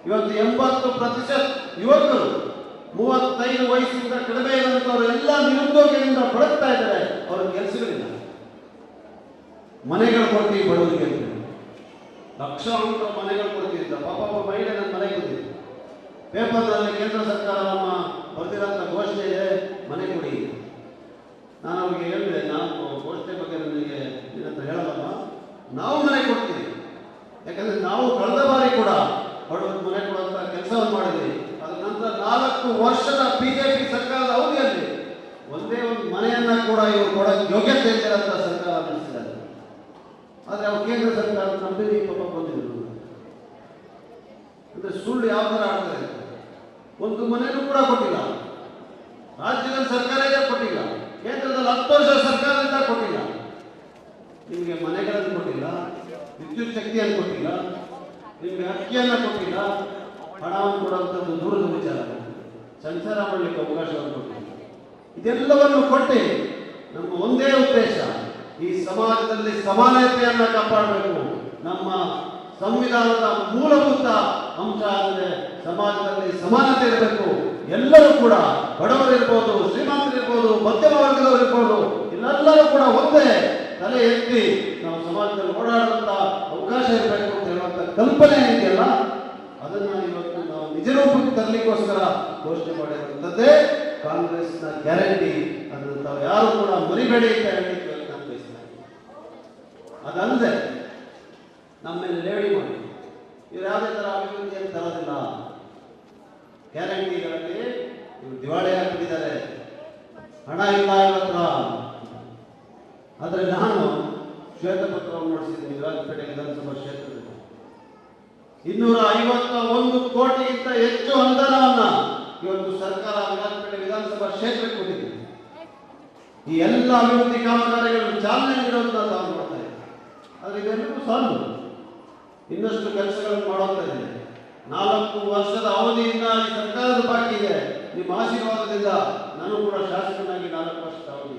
ಇವತ್ತು ಎಂಬತ್ತು ಪ್ರತಿಶತ ಯುವಕರು, ಮೂವತ್ತೈದು ವಯಸ್ಸಿಂದ ಕಡಿಮೆ ಇರುವಂತವರು ಎಲ್ಲ ನಿರುದ್ಯೋಗದಿಂದ ಬಳಕ್ತಾ ಇದ್ದಾರೆ. ಅವ್ರ ಕೆಲಸಗಳಿಲ್ಲ. ಮನೆಗಳು ಕೊಡ್ತೀವಿ ಬಡವರಿಗೆ ಅಂತ. ಲಕ್ಷಾಂತರ ಮನೆಗಳು ಕೊಡ್ತಿದ್ದ ಪಾಪ ಮಹಿಳೆ ನನ್ನ ಮನೆಗೆ ಬಂದಿದೆ. ಪೇಪರ್ನಲ್ಲಿ ಕೇಂದ್ರ ಸರ್ಕಾರ ನಮ್ಮ ಬರೆದಿರೋಂಥ ಘೋಷಣೆ ಇದೆ ಮನೆ ಕೊಡಿ. ನಾನು ಅವ್ರಿಗೆ ಹೇಳಿದೆ ನಾವು ಘೋಷಣೆ ಬಗ್ಗೆ ನನಗೆ ನಿನ್ನ ಹತ್ರ ಹೇಳಲ್ಲಮ್ಮ ನಾವು ಮನೆ ಕೊಡ್ತೀವಿ. ಯಾಕಂದ್ರೆ ನಾವು ಕಳೆದ ಬಾರಿ ಕೂಡ ಬಡವರಿಗೆ ಮನೆ ಕೊಡುವಂಥ ಕೆಲಸವನ್ನು ಮಾಡಿದ್ವಿ. ಅದರ ನಂತರ ನಾಲ್ಕು ವರ್ಷದ ಬಿ ಜೆ ಪಿ ಸರ್ಕಾರದ ಅವಧಿಯಲ್ಲಿ ಒಂದೇ ಒಂದು ಮನೆಯನ್ನ ಕೂಡ ಇವರು ಕೊಡೋಕ್ಕೆ ಯೋಗ್ಯತೆ ಅಂತ ಸರ್ಕಾರ ನಡೆಸಿದ್ದಾರೆ. ಆದರೆ ಅವ್ರು ಕೇಂದ್ರ ಸರ್ಕಾರ ನಂಬಿ ಪಾಪ ಬಂದಿದ್ರು. ಅಂದ್ರೆ ಸುಳ್ಳು ಯಾವ ಥರ ಆಗ್ತದೆ ಒಂದು ಮನೆಯೂ ಕೂಡ ಕೊಟ್ಟಿಲ್ಲ. ರಾಜ್ಯದ ಇದೆ, ಕೊಟ್ಟಿಲ್ಲ. ಕೇಂದ್ರದಲ್ಲಿ ಹತ್ತು ವರ್ಷ ಅಂತ ಕೊಟ್ಟಿಲ್ಲ. ನಿಮಗೆ ಮನೆಗಳನ್ನು ಕೊಟ್ಟಿಲ್ಲ, ವಿದ್ಯುತ್ ಶಕ್ತಿಯನ್ನು ಕೊಟ್ಟಿಲ್ಲ, ನಿಮಗೆ ಅಕ್ಕಿಯನ್ನು ಕೊಟ್ಟಿಲ್ಲ, ಹಣವನ್ನು ಕೊಡುವಂಥದ್ದು ದೂರದ ವಿಚಾರ. ಸಂಚಾರ ಮಾಡಲಿಕ್ಕೆ ಅವಕಾಶವನ್ನು ಕೊಟ್ಟಿಲ್ಲ. ಇದೆಲ್ಲವನ್ನು ಕೊಟ್ಟು ನಮ್ಮ ಒಂದೇ ಉದ್ದೇಶ, ಈ ಸಮಾಜದಲ್ಲಿ ಸಮಾನತೆಯನ್ನು ಕಾಪಾಡಬೇಕು. ನಮ್ಮ ಸಂವಿಧಾನದ ಮೂಲಭೂತ ಅಂಶ ಅಂದರೆ ಸಮಾಜದಲ್ಲಿ ಸಮಾನತೆ ಇರಬೇಕು. ಎಲ್ಲರೂ ಕೂಡ ಬಡವರಿರ್ಬೋದು ಶ್ರೀಮಂತರಿರ್ಬೋದು ಮಧ್ಯಮ ವರ್ಗದವರು ಇರ್ಬೋದು ಎಲ್ಲರೂ ಕೂಡ ಒಂದೇ ತಲೆ ಎತ್ತಿ ನಾವು ಸಮಾಜದಲ್ಲಿ ಓಡಾಡುವಂತ ಅವಕಾಶ ಇರಬೇಕು ಅಂತ ಹೇಳುವಂತ ಕಲ್ಪನೆ ಇದೆಯಲ್ಲ, ಅದನ್ನ ಇವತ್ತು ನಾವು ನಿಜ ರೂಪಕ್ಕೆ ತರಲಿಕ್ಕೋಸ್ಕರ ಘೋಷಣೆ ಮಾಡಿರುವಂಥದ್ದೇ ಕಾಂಗ್ರೆಸ್ನ ಗ್ಯಾರಂಟಿ. ಅದನ್ನು ತಾವು ಯಾರು ಕೂಡ ಮರಿಬೇಡಿ ಅಂತ ಹೇಳಿ ಅದಲ್ಲದೆ ನಮ್ಮ ಮೇಲೆ ಲೇಡಿ ಮಾಡಿ. ಇವ್ರು ಯಾವುದೇ ಥರ ಅಭಿವೃದ್ಧಿಯನ್ನು ತರೋದಿಲ್ಲ. ಗ್ಯಾರಂಟಿಗಳಲ್ಲಿ ಇವರು ದಿವಾಳಿ ಆಗಿಬಿಟ್ಟಿದ್ದಾರೆ ಹಣ ಇಲ್ಲ ಇವ್ರ ಹತ್ರ ಆದರೆ ನಾನು ಶ್ವೇತಪತ್ರವನ್ನು ನೋಡಿಸಿದ್ದೀನಿ ವಿರಾಜಪೇಟೆ ವಿಧಾನಸಭಾ ಕ್ಷೇತ್ರದಲ್ಲಿ. ಇನ್ನೂರ ಐವತ್ತ ಒಂದು ಕೋಟಿಗಿಂತ ಹೆಚ್ಚು ಅನುದಾನವನ್ನ ಇವತ್ತು ಸರ್ಕಾರ ವಿರಾಜಪೇಟೆ ವಿಧಾನಸಭಾ ಕ್ಷೇತ್ರಕ್ಕೆ ಕೊಟ್ಟಿದೆ. ಈ ಎಲ್ಲ ಅಭಿವೃದ್ಧಿ ಕಾಮಗಾರಿಗಳನ್ನು ಚಾಲನೆ ನೀಡುವಂತ ನಾವು ನೋಡ್ತಾ ಇದೆ ಆದರೆ ಇದೆಲ್ಲವೂ ಸಾಲು ಇನ್ನಷ್ಟು ಕೆಲಸಗಳನ್ನು ಮಾಡುತ್ತಾ ಇದೆ ನಾಲ್ಕು ವರ್ಷದ ಅವಧಿಯಿಂದ ಈ ಸರ್ಕಾರದ ಬಾಕಿ ಇದೆ. ನಿಮ್ಮ ಆಶೀರ್ವಾದದಿಂದ ನಾನು ಕೂಡ ಶಾಸಕನಾಗಿ ನಾಲ್ಕು ವರ್ಷದ ಅವಧಿ.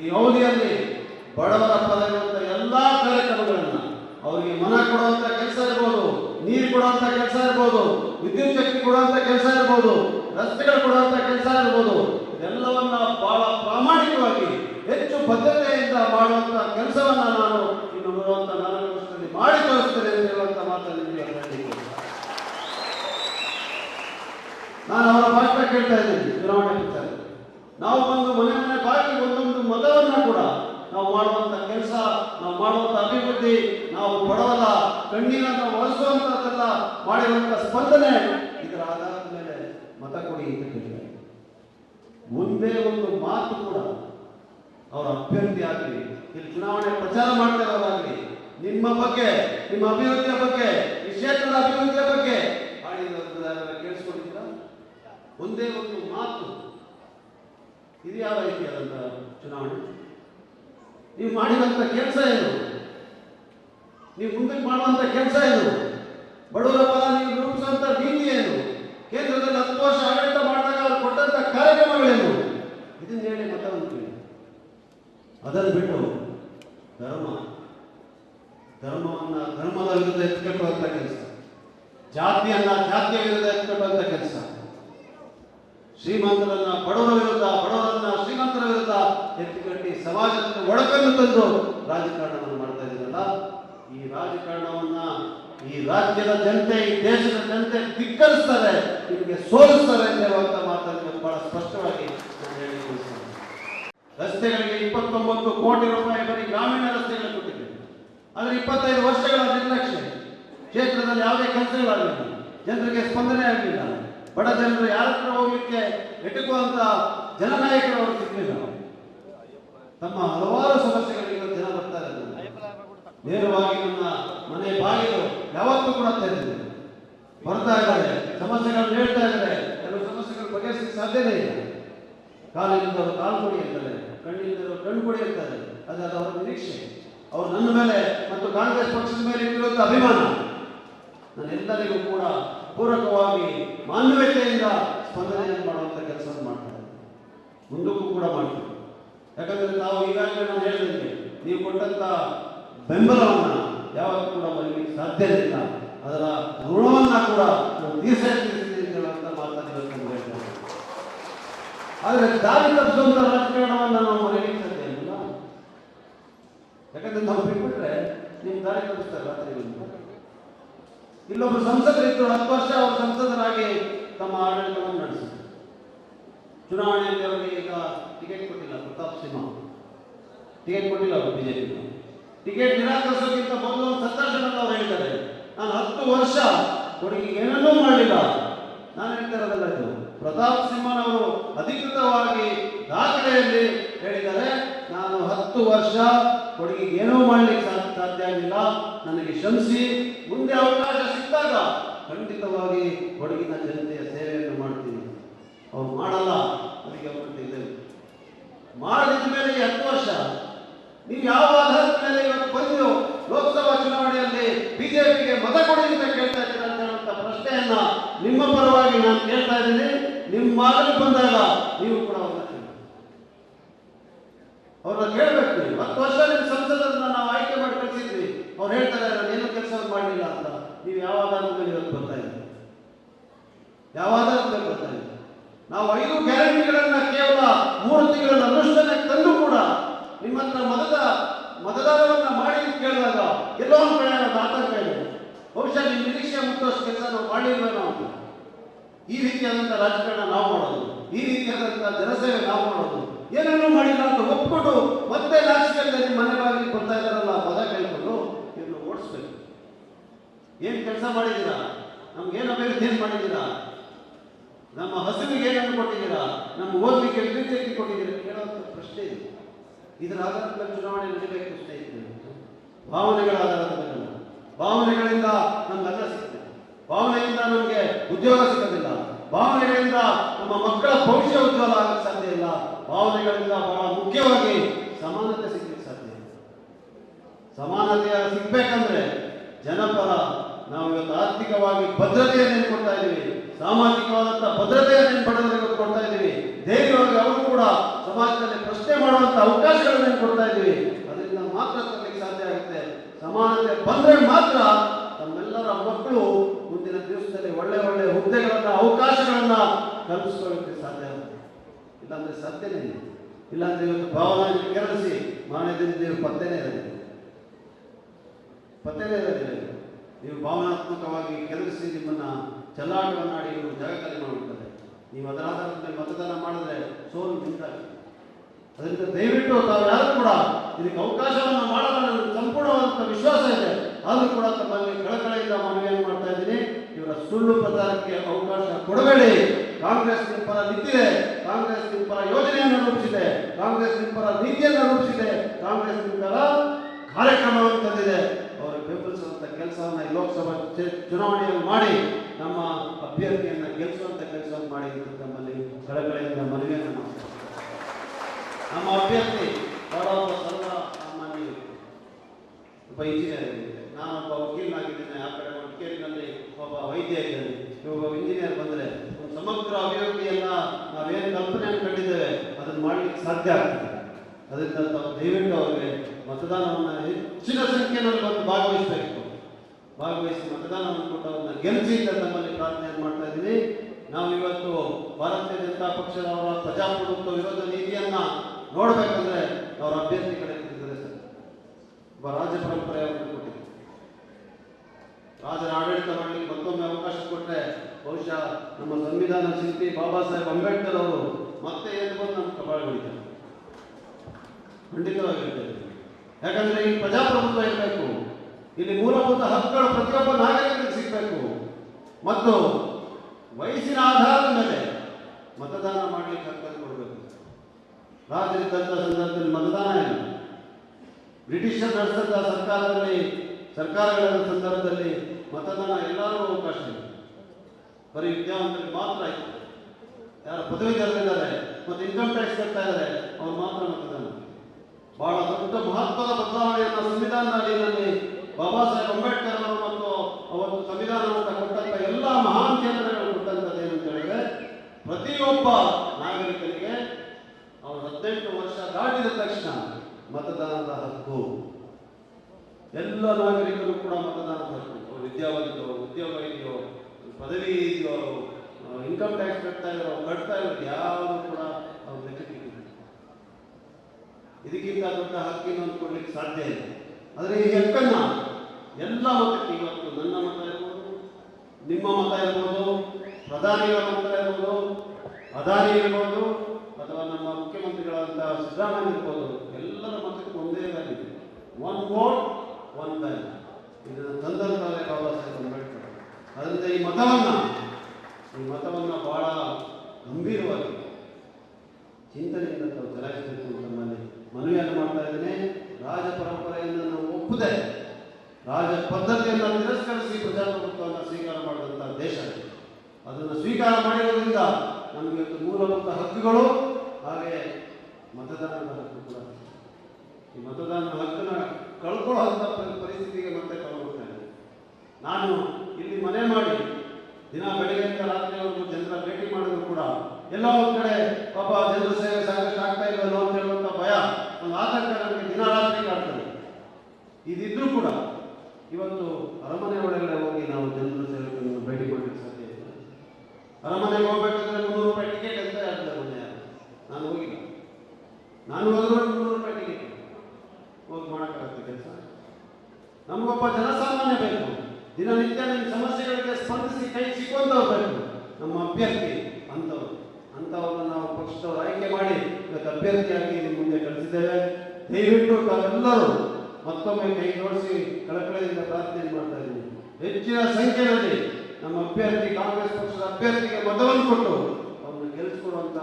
ಈ ಅವಧಿಯಲ್ಲಿ ಬಡವರ ಪದ ಇರುವಂತ ಎಲ್ಲಾ ಕಾರ್ಯಕ್ರಮಗಳನ್ನ ಅವರಿಗೆ ಮನ ಕೊಡುವಂತ ಕೆಲಸ ಇರ್ಬೋದು, ನೀರು ಕೊಡುವಂತ ಕೆಲಸ ಇರ್ಬೋದು, ವಿದ್ಯುತ್ ಶಕ್ತಿ ಕೊಡುವಂತ ಕೆಲಸ ಇರ್ಬೋದು, ರಸ್ತೆಗಳು ಕೊಡುವಂತ ಕೆಲಸ ಇರ್ಬೋದು, ಇದೆಲ್ಲವನ್ನ ಬಹಳ ಪ್ರಾಮಾಣಿಕವಾಗಿ ಹೆಚ್ಚು ಭದ್ರತೆಯಿಂದ ಮಾಡುವಂತ ಕೆಲಸವನ್ನ ನಾನು ಇನ್ನು ನಾಲ್ಕು ವರ್ಷದಲ್ಲಿ ಮಾಡಿ ತೋರಿಸ್ತೇನೆ ಅಂತ ಹೇಳುವಂತ ಮಾತನ್ನು ನಿಮಗೆ ಹೇಳ್ತೀನಿ. ನಾನು ಅವರ ಭಾಷಣ ಕೇಳ್ತಾ ಇದ್ದೀವಿ ಚುನಾವಣೆ ಪ್ರಚಾರ ನಾವು ಒಂದು ಮನೆ ಮನೆ ಬಾಕಿ ಒಂದೊಂದು ಮಗವನ್ನ ಕೂಡ ನಾವು ಮಾಡುವಂತ ಕೆಲಸ, ನಾವು ಮಾಡುವಂತ ಅಭಿವೃದ್ಧಿ, ನಾವು ಬಡವರ ಕಣ್ಣಿನ ಒರೆಸುವಂತದ್ದೆಲ್ಲ ಮಾಡಿರುವಂತ ಸ್ಪಂದನೆ ಇದರ ಆಧಾರದ ಮೇಲೆ ಮತ ಕೊಡಿ ಅಂತ ಕೇಳಿದ್ದಾರೆ ಮುಂದೆ ಒಂದು ಮಾತು ಕೂಡ ಅವರ ಅಭ್ಯರ್ಥಿ ಆಗಲಿ, ಇಲ್ಲಿ ಚುನಾವಣೆ ಪ್ರಚಾರ ಮಾಡ್ತಾ ಇರೋದಾಗಲಿ ನಿಮ್ಮ ಬಗ್ಗೆ, ನಿಮ್ಮ ಅಭಿವೃದ್ಧಿಯ ಬಗ್ಗೆ, ಈ ಕ್ಷೇತ್ರದ ಅಭಿವೃದ್ಧಿಯ ಬಗ್ಗೆ ಒಂದೇ ಒಂದು ಮಾತು ಇದು ಯಾವ ರೀತಿಯಾದಂಥ ಚುನಾವಣೆ? ನೀವು ಮಾಡಿದಂಥ ಕೆಲಸ ಏನು? ನೀವು ಮುಂದಕ್ಕೆ ಮಾಡುವಂಥ ಕೆಲಸ ಏನು? ಬಡವರ ಪರ ನೀವು ರೂಪಿಸುವಂಥ ನೀತಿ ಏನು? ಕೇಂದ್ರದಲ್ಲಿ ಹತ್ತು ವರ್ಷ ಆಡಳಿತ ಮಾಡಿದಾಗ ಅವರು ಕೊಟ್ಟಂತ ಕಾರ್ಯಕ್ರಮಗಳೇನು ಇದನ್ನ ಹೇಳಿ ಮತವನ್ನು ಅದನ್ನು ಬಿಟ್ಟು ಧರ್ಮ. ಧರ್ಮವನ್ನ ಧರ್ಮದ ವಿರುದ್ಧ ಎತ್ಕಟ್ಟುವಂತ ಕೆಲಸ. ಜಾತಿಯನ್ನ ಜಾತಿಯ ವಿರುದ್ಧ ಎತ್ಕೊಳ್ಳುವಂಥ ಕೆಲಸ. ಶ್ರೀಮಂತರನ್ನ, ಬಡವರ ವಿರುದ್ಧ, ಬಡವರನ್ನ ಶ್ರೀಮಂತರ ವಿರುದ್ಧ ಎತ್ತಿಕಟ್ಟಿ ಸಮಾಜಕ್ಕೆ ಒಡಕನ್ನು ತಂದು ರಾಜಕಾರಣವನ್ನು ಮಾಡ್ತಾ ಇದ್ದೀರಲ್ಲ? ಈ ರಾಜಕಾರಣವನ್ನ ಈ ರಾಜ್ಯದ ಜನತೆ, ಈ ದೇಶದ ಜನತೆ ಧಿಕ್ಕರಿಸ್ತಾರೆ, ನಿಮಗೆ ಸೋಲಿಸ್ತಾರೆ ಅಂತ ಹೇಳುವಂತ ಮಾತನ್ನು ಬಹಳ ಸ್ಪಷ್ಟವಾಗಿ ರಸ್ತೆಗಳಿಗೆ ಇಪ್ಪತ್ತೊಂಬತ್ತು ಕೋಟಿ ರೂಪಾಯಿ ಬರೀ ಗ್ರಾಮೀಣ ರಸ್ತೆಗಳು ಕೊಟ್ಟಿದ್ದೇವೆ ಆದರೆ ಇಪ್ಪತ್ತೈದು ವರ್ಷಗಳ ನಿರ್ಲಕ್ಷ್ಯ. ಕ್ಷೇತ್ರದಲ್ಲಿ ಯಾವುದೇ ಕೆಲಸಗಳಾಗಲಿಲ್ಲ. ಜನರಿಗೆ ಸ್ಪಂದನೆ ಆಗಲಿಲ್ಲ. ಬಡ ಜನರು ಯಾರ ಹತ್ರ ಹೋಗ್ಲಿಕ್ಕೆ ಎಟುಕುವಂತ ಜನನಾಯಕರು ಅವರು ಸಿಗ್ಲಿಲ್ಲ ತಮ್ಮ ಹಲವಾರು ಸಮಸ್ಯೆಗಳಿಗೆ ಜನ ಬರ್ತಾರೆ. ನೇರವಾಗಿ ನನ್ನ ಮನೆ ಬಾಗಿಲು ಯಾವತ್ತೂ ಕೂಡ ತೆರೆದಿದೆ ಬರ್ತಾ ಇದ್ದಾರೆ, ಸಮಸ್ಯೆಗಳನ್ನು ಹೇಳ್ತಾ ಇದ್ದಾರೆ. ಕೆಲವು ಸಮಸ್ಯೆಗಳು ಬಗೆಹರಿಸಲಿಕ್ಕೆ ಸಾಧ್ಯನೇ ಇಲ್ಲ. ಕಾಲಿನಿಂದವರು ಕಾಲು ಕೊಡಿ ಅಂತಾರೆ ಕಣ್ಣಿನಿಂದವರು ಕಣ್ಣು ಕೊಡಿ ಅಂತಾರೆ ಅದು ಅದು ಅವರ ನಿರೀಕ್ಷೆ. ಅವರು ನನ್ನ ಮೇಲೆ ಮತ್ತು ಕಾಂಗ್ರೆಸ್ ಪಕ್ಷದ ಮೇಲೆ ಇಟ್ಟಿರುವಂಥ ಅಭಿಮಾನ. ನಾನೆಲ್ಲರಿಗೂ ಕೂಡ ಪೂರಕವಾಗಿ ಮಾನ್ಯತೆಯಿಂದ ಸ್ಪಂದನೆಯನ್ನು ಮಾಡುವಂಥ ಕೆಲಸವನ್ನು ಮಾಡ್ತಾರೆ. ಮುಂದಕ್ಕೂ ಕೂಡ ಮಾಡ್ತಾರೆ. ಯಾಕಂದ್ರೆ ನಾವು ಈಗಾಗಲೇ ನಾನು ಹೇಳಿದಂತೆ, ನೀವು ಕೊಟ್ಟಂತ ಬೆಂಬಲವನ್ನು ಯಾವತ್ತೂ ಕೂಡ ಮರೀಲಿಕ್ಕೆ ಸಾಧ್ಯ ಇಲ್ಲ. ಅದರ ಋಣವನ್ನ ಕೂಡ ನಾವು ಅಂತ ಆದರೆ ದಾರಿ ತಪ್ಪಿಸುವಂತ ರಾಜಕಾರಣವನ್ನು ನಾವು ಮರೆಯಲಿಕ್ಕೆ ಸಾಧ್ಯ ಇಲ್ಲ ಯಾಕಂದ್ರೆ ನಾವು ಬಿಟ್ಬಿಟ್ರೆ ನಿಮ್ಮ ದಾರಿ ತಪ್ಪಿಸ್ತಾರೆ ರಾತ್ರಿ ಇಲ್ಲೊಬ್ಬರು ಸಂಸದರಿದ್ರು ಹತ್ತು ವರ್ಷ ಅವರು ಸಂಸದರಾಗಿ ತಮ್ಮ ಆಡಳಿತವನ್ನು ನಡೆಸಿದರು. ಚುನಾವಣೆಯಲ್ಲಿ ಅವರಿಗೆ ಈಗ ಟಿಕೆಟ್ ಕೊಟ್ಟಿಲ್ಲ, ಪ್ರತಾಪ್ ಸಿಂಹ. ಟಿಕೆಟ್ ಕೊಟ್ಟಿಲ್ಲ ಅವರು ಬಿಜೆಪಿ ಟಿಕೆಟ್ ನಿರಾಕರಿಸೋಕ್ಕಿಂತ ಮೊದಲು ಒಂದು ಅವರು ಹೇಳ್ತಾರೆ ನಾನು ಹತ್ತು ವರ್ಷ ಕೊಡುಗೆ ಏನನ್ನೂ ಮಾಡಲಿಲ್ಲ. ನಾನು ಹೇಳ್ತಿರೋದಲ್ಲ ಇದು. ಪ್ರತಾಪ್ ಸಿಂಹನವರು ಅಧಿಕೃತವಾಗಿ ದಾಖಲೆಯಲ್ಲಿ ಹೇಳಿದ್ದಾರೆ, ನಾನು ಹತ್ತು ವರ್ಷ ಕೊಡುಗೆ ಏನೂ ಮಾಡಲಿಕ್ಕೆ ಸಾಧ್ಯ ಆಗಿಲ್ಲ ನನಗೆ ಶ್ರಮಿಸಿ ಮುಂದೆ ಅವಕಾಶ ಸಿಕ್ಕಾಗ ಖಂಡಿತವಾಗಿ ಕೊಡಗಿನ ಜನತೆಯ ಸೇವೆಯನ್ನು ಮಾಡ್ತೀನಿ. ಅವ್ರು ಮಾಡಲ್ಲ, ಅದಕ್ಕೆ ಅವರು ಇದೆ ಮಾಡಿದ ಮೇಲೆ ಹತ್ತು ವರ್ಷ, ನೀವು ಯಾವ ಆಧಾರದ ಮೇಲೆ ಇವತ್ತು ಬಂದು ಲೋಕಸಭಾ ಚುನಾವಣೆಯಲ್ಲಿ ಬಿಜೆಪಿಗೆ ಮತ ಕೊಡಿ ಅಂತ ಕೇಳ್ತಾ ಇದ್ದೀರಾ ಪ್ರಶ್ನೆಯನ್ನ ನಿಮ್ಮ ಪರವಾಗಿ ನಾನು ಕೇಳ್ತಾ ಇದ್ದೀನಿ. ನಿಮ್ಮ ಮಾತಲ್ಲಿ ಬಂದಾಗ ನೀವು ಕೂಡ ಅವ್ರನ್ನ ಕೇಳಿ ಅವ್ರನ್ನ ಕೇಳಬೇಕು ಹತ್ತು ವರ್ಷ ನಿಮ್ಮ ಸಂಸದರನ್ನ ನಾವು ಆಯ್ಕೆ ಮಾಡಿ ಕಳಿಸಿದ್ವಿ. ಅವ್ರು ಹೇಳ್ತಾರೆ ನಾನು ಕೆಲಸವನ್ನು ಮಾಡಲಿಲ್ಲ ಅಂತ ನೀವು ಯಾವ ಆಧಾರದ ಮೇಲೆ ಇವತ್ತು ಬರ್ತಾ ಇದ್ದೀರಿ ಯಾವ ಆಧಾರದ ಮೇಲೆ ಬರ್ತಾ ಇದ್ದೀರಿ ನಾವು ಐದು ಗ್ಯಾರಂಟಿಗಳನ್ನ ಕೇವಲ ಮೂರು ತಿಂಗಳ ಅನುಷ್ಠಾನಕ್ಕೆ ತಂದು ಕೂಡ ನಿಮ್ಮ ಹತ್ರ ಮತದ, ಮತದಾರರನ್ನ ಮಾಡಿ ಕೇಳಿದಾಗ ಎಲ್ಲೋ ಒಂದು ಕಡೆ ಆತಂಕ ಇದೆ ಬಹುಶಃ ನಿಮ್ಮ ನಿರೀಕ್ಷೆ ಮುಟ್ಟುವಷ್ಟು ಕೆಲಸ ನಾವು ಮಾಡಿಲ್ವೇನೋ ಅಂತ. ಈ ರೀತಿಯಾದಂಥ ರಾಜಕಾರಣ ನಾವು ಮಾಡೋದು. ಈ ರೀತಿಯಾದಂಥ ಜನಸೇವೆ ನಾವು ಮಾಡೋದು. ಏನನ್ನೂ ಮಾಡಿಲ್ಲ ಅಂತ ಒಪ್ಪಿಕೊಂಡು ಮತ್ತೆ ರಾಜಕೀಯದಲ್ಲಿ ಮನೆ ಬರ್ತಾ ಇದ್ದಾರಲ್ಲ ಆ ಪದ ಕೇಳ್ಕೊಂಡು ಇವ್ರನ್ನ ಓಡಿಸ್ಬೇಕು ಏನು ಕೆಲಸ ಮಾಡಿದ್ದೀರಾ? ನಮ್ಗೇನು ಅಭಿವೃದ್ಧಿ ಮಾಡಿದ್ದೀರಾ? ನಮ್ಮ ಹಸುವಿಗೆ ಏನನ್ನು ಕೊಟ್ಟಿದ್ದೀರಾ? ನಮ್ಮ ಓದಲಿಕ್ಕೆ ಶಕ್ತಿ ಕೊಟ್ಟಿದ್ದೀರಾ? ಕೇಳುವಂಥ ಪ್ರಶ್ನೆ ಇದೆ. ಇದರ ಆಧಾರದ ಮೇಲೆ ಚುನಾವಣೆ ನಡೀಬೇಕು ಸ್ನೇಹಿತರೆ ಭಾವನೆಗಳ ಆಧಾರದ ಮೇಲೆ ಭಾವನೆಗಳಿಂದ ನಮ್ಗೆ ಅನ್ನ ಸಿಗ್ತದೆ. ಭಾವನೆಯಿಂದ ನಮಗೆ ಉದ್ಯೋಗ ಸಿಗೋದಿಲ್ಲ. ಭಾವನೆಗಳಿಂದ ನಮ್ಮ ಮಕ್ಕಳ ಭವಿಷ್ಯ ಉಜ್ವಲ ಆಗಕ್ಕೆ ಸಾಧ್ಯ ಇಲ್ಲ. ಭಾವನೆಗಳಿಂದ ಬಹಳ ಮುಖ್ಯವಾಗಿ ಸಮಾನತೆ ಸಿಗ್ಲಿಕ್ಕೆ ಸಾಧ್ಯ ಸಮಾನತೆಯ ಸಿಗ್ಬೇಕಂದ್ರೆ ಜನಪರ ನಾವು ಇವತ್ತು ಆರ್ಥಿಕವಾಗಿ ಭದ್ರತೆಯನ್ನು ಕೊಡ್ತಾ ಇದ್ದೀವಿ. ಸಾಮಾಜಿಕವಾದಂತಹ ಭದ್ರತೆಯನ್ನು ಬಡವರಿಗೆ ಕೊಡ್ತಾ ಇದ್ದೀವಿ. ಧೈರ್ಯವಾಗಿ ಅವರು ಕೂಡ ಸಮಾಜದಲ್ಲಿ ಪ್ರಶ್ನೆ ಮಾಡುವಂತಹ ಅವಕಾಶಗಳನ್ನು ಕೊಡ್ತಾ ಇದ್ದೀವಿ. ಅದರಿಂದ ಮಾತ್ರ ತರಲಿಕ್ಕೆ ಸಾಧ್ಯ ಆಗುತ್ತೆ. ಸಮಾನತೆ ಬಂದ್ರೆ ಮಾತ್ರ ತಮ್ಮೆಲ್ಲರ ಮಕ್ಕಳು ಮುಂದಿನ ದಿವಸದಲ್ಲಿ ಒಳ್ಳೆ ಒಳ್ಳೆ ಹುದ್ದೆಗಳನ್ನ, ಅವಕಾಶಗಳನ್ನ ಕಲ್ಪಿಸ್ಕೊಳ್ಳಿಕ್ಕೆ ಸಾಧ್ಯ ಆಗುತ್ತೆ. ಇಲ್ಲಾಂದ್ರೆ ಸಾಧ್ಯನೇ ಇಲ್ಲ. ಇಲ್ಲಾಂದ್ರೆ ಇವತ್ತು ಭಾವನೆ ಕೆರಳಿಸಿ ಮಾನ್ಯದಿಂದ ಪತ್ತೆನೇ ಇರಲಿಲ್ಲ ಪತ್ತೆನೇ ಇರೋದಿಲ್ಲ ಇದು. ನೀವು ಭಾವನಾತ್ಮಕವಾಗಿ ಕೆರಳಿಸಿ ನಿಮ್ಮನ್ನ ಚಲ್ಲಾಟವನ್ನಾಡಿ ಇವರು ಜಾಗದಲ್ಲಿ ಮಾಡಿಬಿಡ್ತಾರೆ. ನೀವು ಅದರ ಮತದಾನ ಮಾಡಿದ್ರೆ ಸೋಲು ನಿಂತಾಗ್ತದೆ ಅದರಿಂದ ದಯವಿಟ್ಟು ತಾವು ಕೂಡ ಇದಕ್ಕೆ ಅವಕಾಶವನ್ನು ಮಾಡಲ್ಲ ನನಗೆ ಸಂಪೂರ್ಣವಾದಂಥ ವಿಶ್ವಾಸ ಇದೆ. ಆದರೂ ಕೂಡ ತಮ್ಮಲ್ಲಿ ಕಳಕಳಿಯಿಂದ ಮನವಿಯನ್ನು ಮಾಡ್ತಾ ಇದ್ದೀನಿ. ಇವರ ಸುಳ್ಳು ಪ್ರಚಾರಕ್ಕೆ ಅವಕಾಶ ಕೊಡಬೇಡಿ. ಕಾಂಗ್ರೆಸ್ ನಿಮ್ಮ ಪರ ನಿಂತಿದೆ. ಕಾಂಗ್ರೆಸ್ ನಿಮ್ಮ ಪರ ಯೋಜನೆಯನ್ನು ರೂಪಿಸಿದೆ. ಕಾಂಗ್ರೆಸ್ ನಿಮ್ಮ ಪರ ನೀತಿಯನ್ನು ರೂಪಿಸಿದೆ. ಕಾಂಗ್ರೆಸ್ ನಿಮ್ಮ ಪರ ಕಾರ್ಯಕ್ರಮವನ್ನು ತಂದಿದೆ. ಅವರು ಕೆಲಸವನ್ನ ಲೋಕಸಭಾ ಚುನಾವಣೆಯಲ್ಲಿ ಮಾಡಿ ನಮ್ಮ ಅಭ್ಯರ್ಥಿಯನ್ನು ಗೆಲ್ಲಿಸುವಂತ ಕೆಲಸವನ್ನು ಮಾಡಿ ನಮ್ಮಲ್ಲಿ ಕಳಕಳಿಯಿಂದ ಮನವಿಯನ್ನು ಮಾಡ್ತಾರೆ. ನಮ್ಮ ಅಭ್ಯರ್ಥಿ ಬಹಳ ಸರ್ವ ವ್ಯಕ್ತಿ. ಒಬ್ಬ ಇಂಜಿನಿಯರ್ ನಾನೊಬ್ಬ ವಕೀಲನಾಗಿದ್ದೇನೆ. ಆ ಕಡೆ ಮಡಿಕೇರಿನಲ್ಲಿ ಒಬ್ಬ ವೈದ್ಯ ಇದ್ದೇನೆ. ಒಬ್ಬ ಇಂಜಿನಿಯರ್ ಬಂದರೆ ಒಂದು ಸಮಗ್ರ ಅಭಿವೃದ್ಧಿಯನ್ನ ನಾವೇನು ಕಲ್ಪನೆಯನ್ನು ಕಂಡಿದ್ದೇವೆ, ಅದನ್ನು ಮಾಡಲಿಕ್ಕೆ ಸಾಧ್ಯ ಆಗ್ತದೆ. ಅದರಿಂದ ತಾವು ದಯವಿಟ್ಟು ಅವರಿಗೆ ಮತದಾನವನ್ನು ಹೆಚ್ಚಿನ ಸಂಖ್ಯೆಯಲ್ಲಿ ಬಂದು ಭಾಗವಹಿಸಬೇಕು. ಭಾಗವಹಿಸಿ ಮತದಾನವನ್ನು ಕೊಟ್ಟು ಗೆಲ್ಸಿ ಗೆಲ್ಲಿಸಿ ಅಂತ ತಮ್ಮಲ್ಲಿ ಪ್ರಾರ್ಥನೆಯನ್ನು ಮಾಡ್ತಾ ಇದ್ದೀನಿ ನಾವು ಇವತ್ತು ಭಾರತೀಯ ಜನತಾ ಪಕ್ಷದವರ ಪ್ರಜಾಪ್ರಭುತ್ವ ವಿರೋಧ ನೀತಿಯನ್ನ ನೋಡಬೇಕಂದ್ರೆ ಅವರ ಅಭ್ಯರ್ಥಿ ಕಡೆ ಸರ್. ಒಬ್ಬ ರಾಜ ಪರಂಪರೆಯನ್ನು ಕೊಟ್ಟಿದೆ ರಾಜರ ಆಡಳಿತ ಮಾಡಲಿಕ್ಕೆ ಮತ್ತೊಮ್ಮೆ ಅವಕಾಶ ಕೊಟ್ಟರೆ ಬಹುಶಃ ನಮ್ಮ ಸಂವಿಧಾನ ಶಿಲ್ಪಿ ಬಾಬಾ ಸಾಹೇಬ್ ಅಂಬೇಡ್ಕರ್ ಅವರು ಮತ್ತೆ ಏನು ಬಂದು ನಮ್ಮ ಕಪಾಳ ಹೊಡಿತಾರೆ ಖಂಡಿತವಾಗಿ ಯಾಕಂದ್ರೆ ಈ ಪ್ರಜಾಪ್ರಭುತ್ವ ಇರಬೇಕು. ಇಲ್ಲಿ ಮೂಲಭೂತ ಹಕ್ಕುಗಳು ಪ್ರತಿಯೊಬ್ಬ ನಾಗರಿಕರಿಗೆ ಸಿಗಬೇಕು. ಮತ್ತು ವಯಸ್ಸಿನ ಆಧಾರದ ಮೇಲೆ ಮತದಾನ ಮಾಡಲಿಕ್ಕೆ ಹಕ್ಕನ್ನು ಕೊಡಬೇಕು. ರಾತ್ರಿ ರಾಜರಿದ್ದಂಥ ಸಂದರ್ಭದಲ್ಲಿ ಮತದಾನ ಇಲ್ಲ. ಬ್ರಿಟಿಷರ್ ನಡೆಸಿದ ಸರ್ಕಾರದಲ್ಲಿ ಸರ್ಕಾರಗಳ ಸಂದರ್ಭದಲ್ಲಿ ಮತದಾನ ಎಲ್ಲರೂ ಅವಕಾಶ ಇದೆ ಬರೀ ವಿದ್ಯಾವಂತರಿಗೆ ಮಾತ್ರ ಆಯ್ತು. ಯಾರು ಪದವೀಧರರಿದ್ದಾರೆ, ಮತ್ತು ಇನ್ಕಮ್ ಟ್ಯಾಕ್ಸ್ ಕಟ್ತಾ ಇದ್ದಾರೆ, ಅವ್ರು ಮಾತ್ರ ಮತದಾನ. ಬಹಳ ದೊಡ್ಡ ಮಹತ್ವದ ಬದಲಾವಣೆಯನ್ನು ಅಡಿಯಲ್ಲಿ ಬಾಬಾ ಸಾಹೇಬ್ ಅಂಬೇಡ್ಕರ್ ಅವರು ಮತ್ತು ಅವರು ಸಂವಿಧಾನವನ್ನು ಕೊಟ್ಟಂತ ಎಲ್ಲ ಮಹಾನ್ ಕೇಂದ್ರಗಳು ಕೊಟ್ಟಂಥದ್ದು ಏನಂತ ಹೇಳಿದ್ರೆ, ಪ್ರತಿಯೊಬ್ಬ ನಾಗರಿಕರಿಗೆ ಅವರು ಹದಿನೆಂಟು ವರ್ಷ ದಾಟಿದ ತಕ್ಷಣ ಮತದಾನದ ಹಕ್ಕು ಎಲ್ಲ ನಾಗರಿಕರು ಕೂಡ ಮತದಾನದ ಹಕ್ಕು ಅವರು ವಿದ್ಯಾವಂತರು ಉದ್ಯೋಗ ಇದೆಯೋ ಪದವಿ ಇದೆಯೋ ಇನ್ಕಮ್ ಟ್ಯಾಕ್ಸ್ ಕಟ್ತಾ ಇರೋ, ಕಟ್ತಾ ಇರೋದು ಯಾರು ಕೂಡ. ಇದಕ್ಕಿಂತ ದೊಡ್ಡ ಹಕ್ಕಿನ ಕೊಡ್ಲಿಕ್ಕೆ ಸಾಧ್ಯ ಇಲ್ಲ. ಆದರೆ ಈ ಹಕ್ಕನ್ನ ಎಲ್ಲ ಮತಕ್ಕೆ ಇವತ್ತು ನನ್ನ ಮತ ಇರ್ಬೋದು, ನಿಮ್ಮ ಮತ ಇರ್ಬೋದು, ಪ್ರಧಾನಿಗಳ ಮತ ಇರ್ಬೋದು, ಅದಾನಿ ಇರ್ಬೋದು, ಅಥವಾ ನಮ್ಮ ಮುಖ್ಯಮಂತ್ರಿಗಳಾದಂತಹ ಸಿದ್ದರಾಮಯ್ಯ ಇರ್ಬೋದು, ಎಲ್ಲರ ಮತಕ್ಕೆ ಒಂದೇ ಇದೆ. ಒನ್ ವೋಟ್ ಒನ್ ಬ್ಯಾನ್ ಇದನ್ನು ತಂದಂತಾರೆ ಬಾಬಾ ಸಾಹೇಬ್ ಅಂಬೇಡ್ಕರ್. ಅದರಿಂದ ಈ ಮತವನ್ನು ಈ ಮತವನ್ನು ಬಹಳ ಗಂಭೀರವಾಗಿ ಚಿಂತನೆಯಿಂದ ತಾವು ಚಲಾಯಿಸಬೇಕು ಅಂತ ಮನವಿಯನ್ನು ಮಾಡ್ತಾ ಇದ್ದೇನೆ. ರಾಜ ಪರಂಪರೆಯನ್ನು ನಾವು ಒಪ್ಪದೆ, ರಾಜ ಪದ್ಧತಿಯನ್ನು ತಿರಸ್ಕರಿಸಿ ಪ್ರಜಾಪ್ರಭುತ್ವವನ್ನು ಸ್ವೀಕಾರ ಮಾಡಿದಂಥ ದೇಶ. ಅದನ್ನು ಸ್ವೀಕಾರ ಮಾಡಿರೋದ್ರಿಂದ ನಮಗೆ ಮೂಲಭೂತ ಹಕ್ಕುಗಳು, ಹಾಗೆ ಮತದಾನದ ಹಕ್ಕು ಕೂಡ ಈ ಮತದಾನದ ಹಕ್ಕನ್ನು ಕಳ್ಕೊಳ್ಳುವಂಥ ಪರಿಸ್ಥಿತಿಗೆ ಮತ್ತೆ ತಗೊಂಡ್ಬಿಡ್ತಾ ಇದ್ದೇವೆ ನಾನು ಇಲ್ಲಿ ಮನೆ ಮಾಡಿ, ದಿನ ಬೆಳಗ್ಗೆಯಿಂದ ರಾತ್ರಿವರೆಗೂ ಜನರ ಭೇಟಿ ಮಾಡಿದ್ರು ಕೂಡ, ಎಲ್ಲೋ ಒಂದು ಕಡೆ ಪಾಪ ಜನರ ಸೇವೆ ಸಾಕಷ್ಟು ಆಗ್ತಾ ಇಲ್ವಲ್ಲೋ ಅಂತ ಹೇಳುವಂತ ಭಯ ಒಂದು ಆತಂಕ ನನಗೆ ದಿನ ರಾತ್ರಿ ಕಾಡ್ತದೆ ಇದಿದ್ರೂ ಕೂಡ ಇವತ್ತು ಅರಮನೆ ಒಳಗಡೆ ಹೋಗಿ ನಾವು ಜನರ ಸೇವೆಗಳನ್ನು ಭೇಟಿ ಮಾಡಲಿಕ್ಕೆ ಸಾಧ್ಯ ಇಲ್ಲ. ಅರಮನೆಗೆ ಹೋಗ್ಬೇಕಂದ್ರೆ ಮುನ್ನೂರು ರೂಪಾಯಿ ಟಿಕೆಟ್ ಅಂತ ಹೇಳ್ತಾರೆ ಮೊನ್ನೆ ನಾನು ಹೋಗಿಲ್ಲ. ನಾನು ಹೋದ್ರೆ ಮುನ್ನೂರು ರೂಪಾಯಿ ಟಿಕೆಟ್ ಹೋಗಿ ಮಾಡೋಕ್ಕಾಗುತ್ತೆ ಕೆಲಸ. ನಮಗೊಬ್ಬ ಜನಸಾಮಾನ್ಯ ಬೇಕು. ದಿನನಿತ್ಯ ನಿಮ್ಮ ಸಮಸ್ಯೆಗಳಿಗೆ ಸ್ಪಂದಿಸಿ ಕೈ ಸಿಕ್ಕುವಂಥವ್ರು ಬೇಕು. ನಮ್ಮ ಅಭ್ಯರ್ಥಿ ಅಂಥವ್ರು ಅಂಥವ್ರನ್ನ ನಾವು ಪಕ್ಷದವ್ರು ಆಯ್ಕೆ ಮಾಡಿ ಇವತ್ತು ಅಭ್ಯರ್ಥಿಯಾಗಿ ನಿಮ್ಮ ಮುಂದೆ ಕಳಿಸಿದ್ದೇವೆ. ದಯವಿಟ್ಟು ತಾವೆಲ್ಲರೂ ಮತ್ತೊಮ್ಮೆ ಕೈ ಜೋಡಿಸಿ ಕಳಕಳಿಯಿಂದ ಪ್ರಾರ್ಥನೆ ಮಾಡ್ತಾ ಇದ್ದೀನಿ. ಹೆಚ್ಚಿನ ಸಂಖ್ಯೆಯಲ್ಲಿ ನಮ್ಮ ಅಭ್ಯರ್ಥಿ, ಕಾಂಗ್ರೆಸ್ ಪಕ್ಷದ ಅಭ್ಯರ್ಥಿಗೆ ಮತವನ್ನು ಕೊಟ್ಟು ಅವ್ರನ್ನ ಗೆಲ್ಲಿಸಿಕೊಡುವಂತ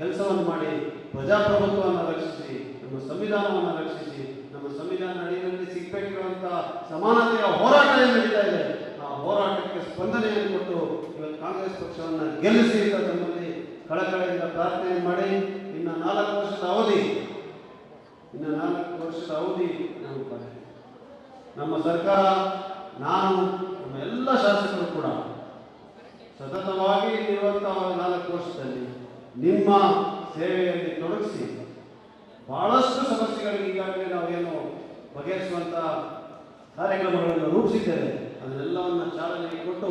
ಕೆಲಸವನ್ನು ಮಾಡಿ ಪ್ರಜಾಪ್ರಭುತ್ವವನ್ನು ರಕ್ಷಿಸಿ, ನಮ್ಮ ಸಂವಿಧಾನವನ್ನು ರಕ್ಷಿಸಿ, ನಮ್ಮ ಸಂವಿಧಾನ ಅಡಿಯಲ್ಲಿ ಸಿಗಬೇಕಿರುವಂತ ಸಮಾನತೆಯ ಹೋರಾಟ ಏನು ನಡೀತಾ ಇದೆ. ಆ ಹೋರಾಟಕ್ಕೆ ಸ್ಪಂದನೆಯನ್ನು ಕೊಟ್ಟು ಇವತ್ತು ಕಾಂಗ್ರೆಸ್ ಪಕ್ಷವನ್ನು ಗೆಲ್ಲಿಸಿ ಅಂತ ನಮ್ಮಲ್ಲಿ ಕಳಕಳಿಯಿಂದ ಪ್ರಾರ್ಥನೆ ಮಾಡಿ. ಇನ್ನು ನಾಲ್ಕು ವರ್ಷದ ಅವಧಿ ಇನ್ನು ನಾಲ್ಕು ವರ್ಷದ ಅವಧಿ ನಮ್ಮ ನಮ್ಮ ಸರ್ಕಾರ, ನಾನು, ನಮ್ಮ ಎಲ್ಲ ಶಾಸಕರು ಕೂಡ ಸತತವಾಗಿ ಇರುವಂತಹ ನಾಲ್ಕು ವರ್ಷದಲ್ಲಿ ನಿಮ್ಮ ಸೇವೆಯಲ್ಲಿ ತೊಡಗಿಸಿ ಬಹಳಷ್ಟು ಸಮಸ್ಯೆಗಳಿಗೆ ಈಗಾಗಲೇ ನಾವೇನು ಬಗೆಹರಿಸುವಂಥ ಕಾರ್ಯಕ್ರಮಗಳನ್ನು ರೂಪಿಸಿದ್ದೇವೆ. ಅದನ್ನೆಲ್ಲವನ್ನು ಚಾಲನೆಗೆ ಕೊಟ್ಟು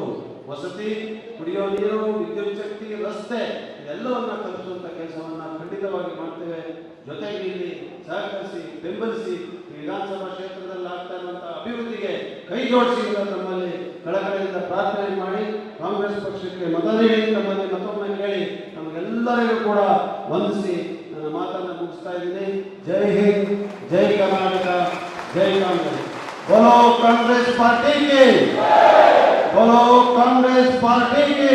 ವಸತಿ, ಕುಡಿಯೋ ನೀರು, ವಿದ್ಯುತ್ ಶಕ್ತಿ, ರಸ್ತೆ, ಇದೆಲ್ಲವನ್ನು ಕಲಿಸುವಂಥ ಕೆಲಸವನ್ನು ಖಂಡಿತವಾಗಿ ಮಾಡ್ತೇವೆ. ಜೊತೆಗೆ ಇಲ್ಲಿ ಸಹಕರಿಸಿ ಬೆಂಬಲಿಸಿ ಈ ವಿಧಾನಸಭಾ ಕ್ಷೇತ್ರದಲ್ಲಿ ಆಗ್ತಾ ಇರುವಂಥ ಅಭಿವೃದ್ಧಿಗೆ ಕೈ ಜೋಡಿಸಿ ಅಂತ ನಮ್ಮಲ್ಲಿ ಕಳಕಳಿಯಿಂದ ಪ್ರಾರ್ಥನೆ ಮಾಡಿ ಕಾಂಗ್ರೆಸ್ ಪಕ್ಷಕ್ಕೆ ಮತ ನೀಡಿ ನಮ್ಮಲ್ಲಿ ಮತವನ್ನು ಕೇಳಿ ನಮಗೆಲ್ಲರಿಗೂ ಕೂಡ ವಂದಿಸಿ ನನ್ನ ಮಾತನ್ನು ಮುಗಿಸ್ತಾ ಇದ್ದೀನಿ ಜೈ ಹಿಂದ್ ಜೈ ಕರ್ನಾಟಕ ಜೈ ಕಾಂಗ್ರೆಸ್ बोलो कांग्रेस पार्टी की बोलो कांग्रेस पार्टी की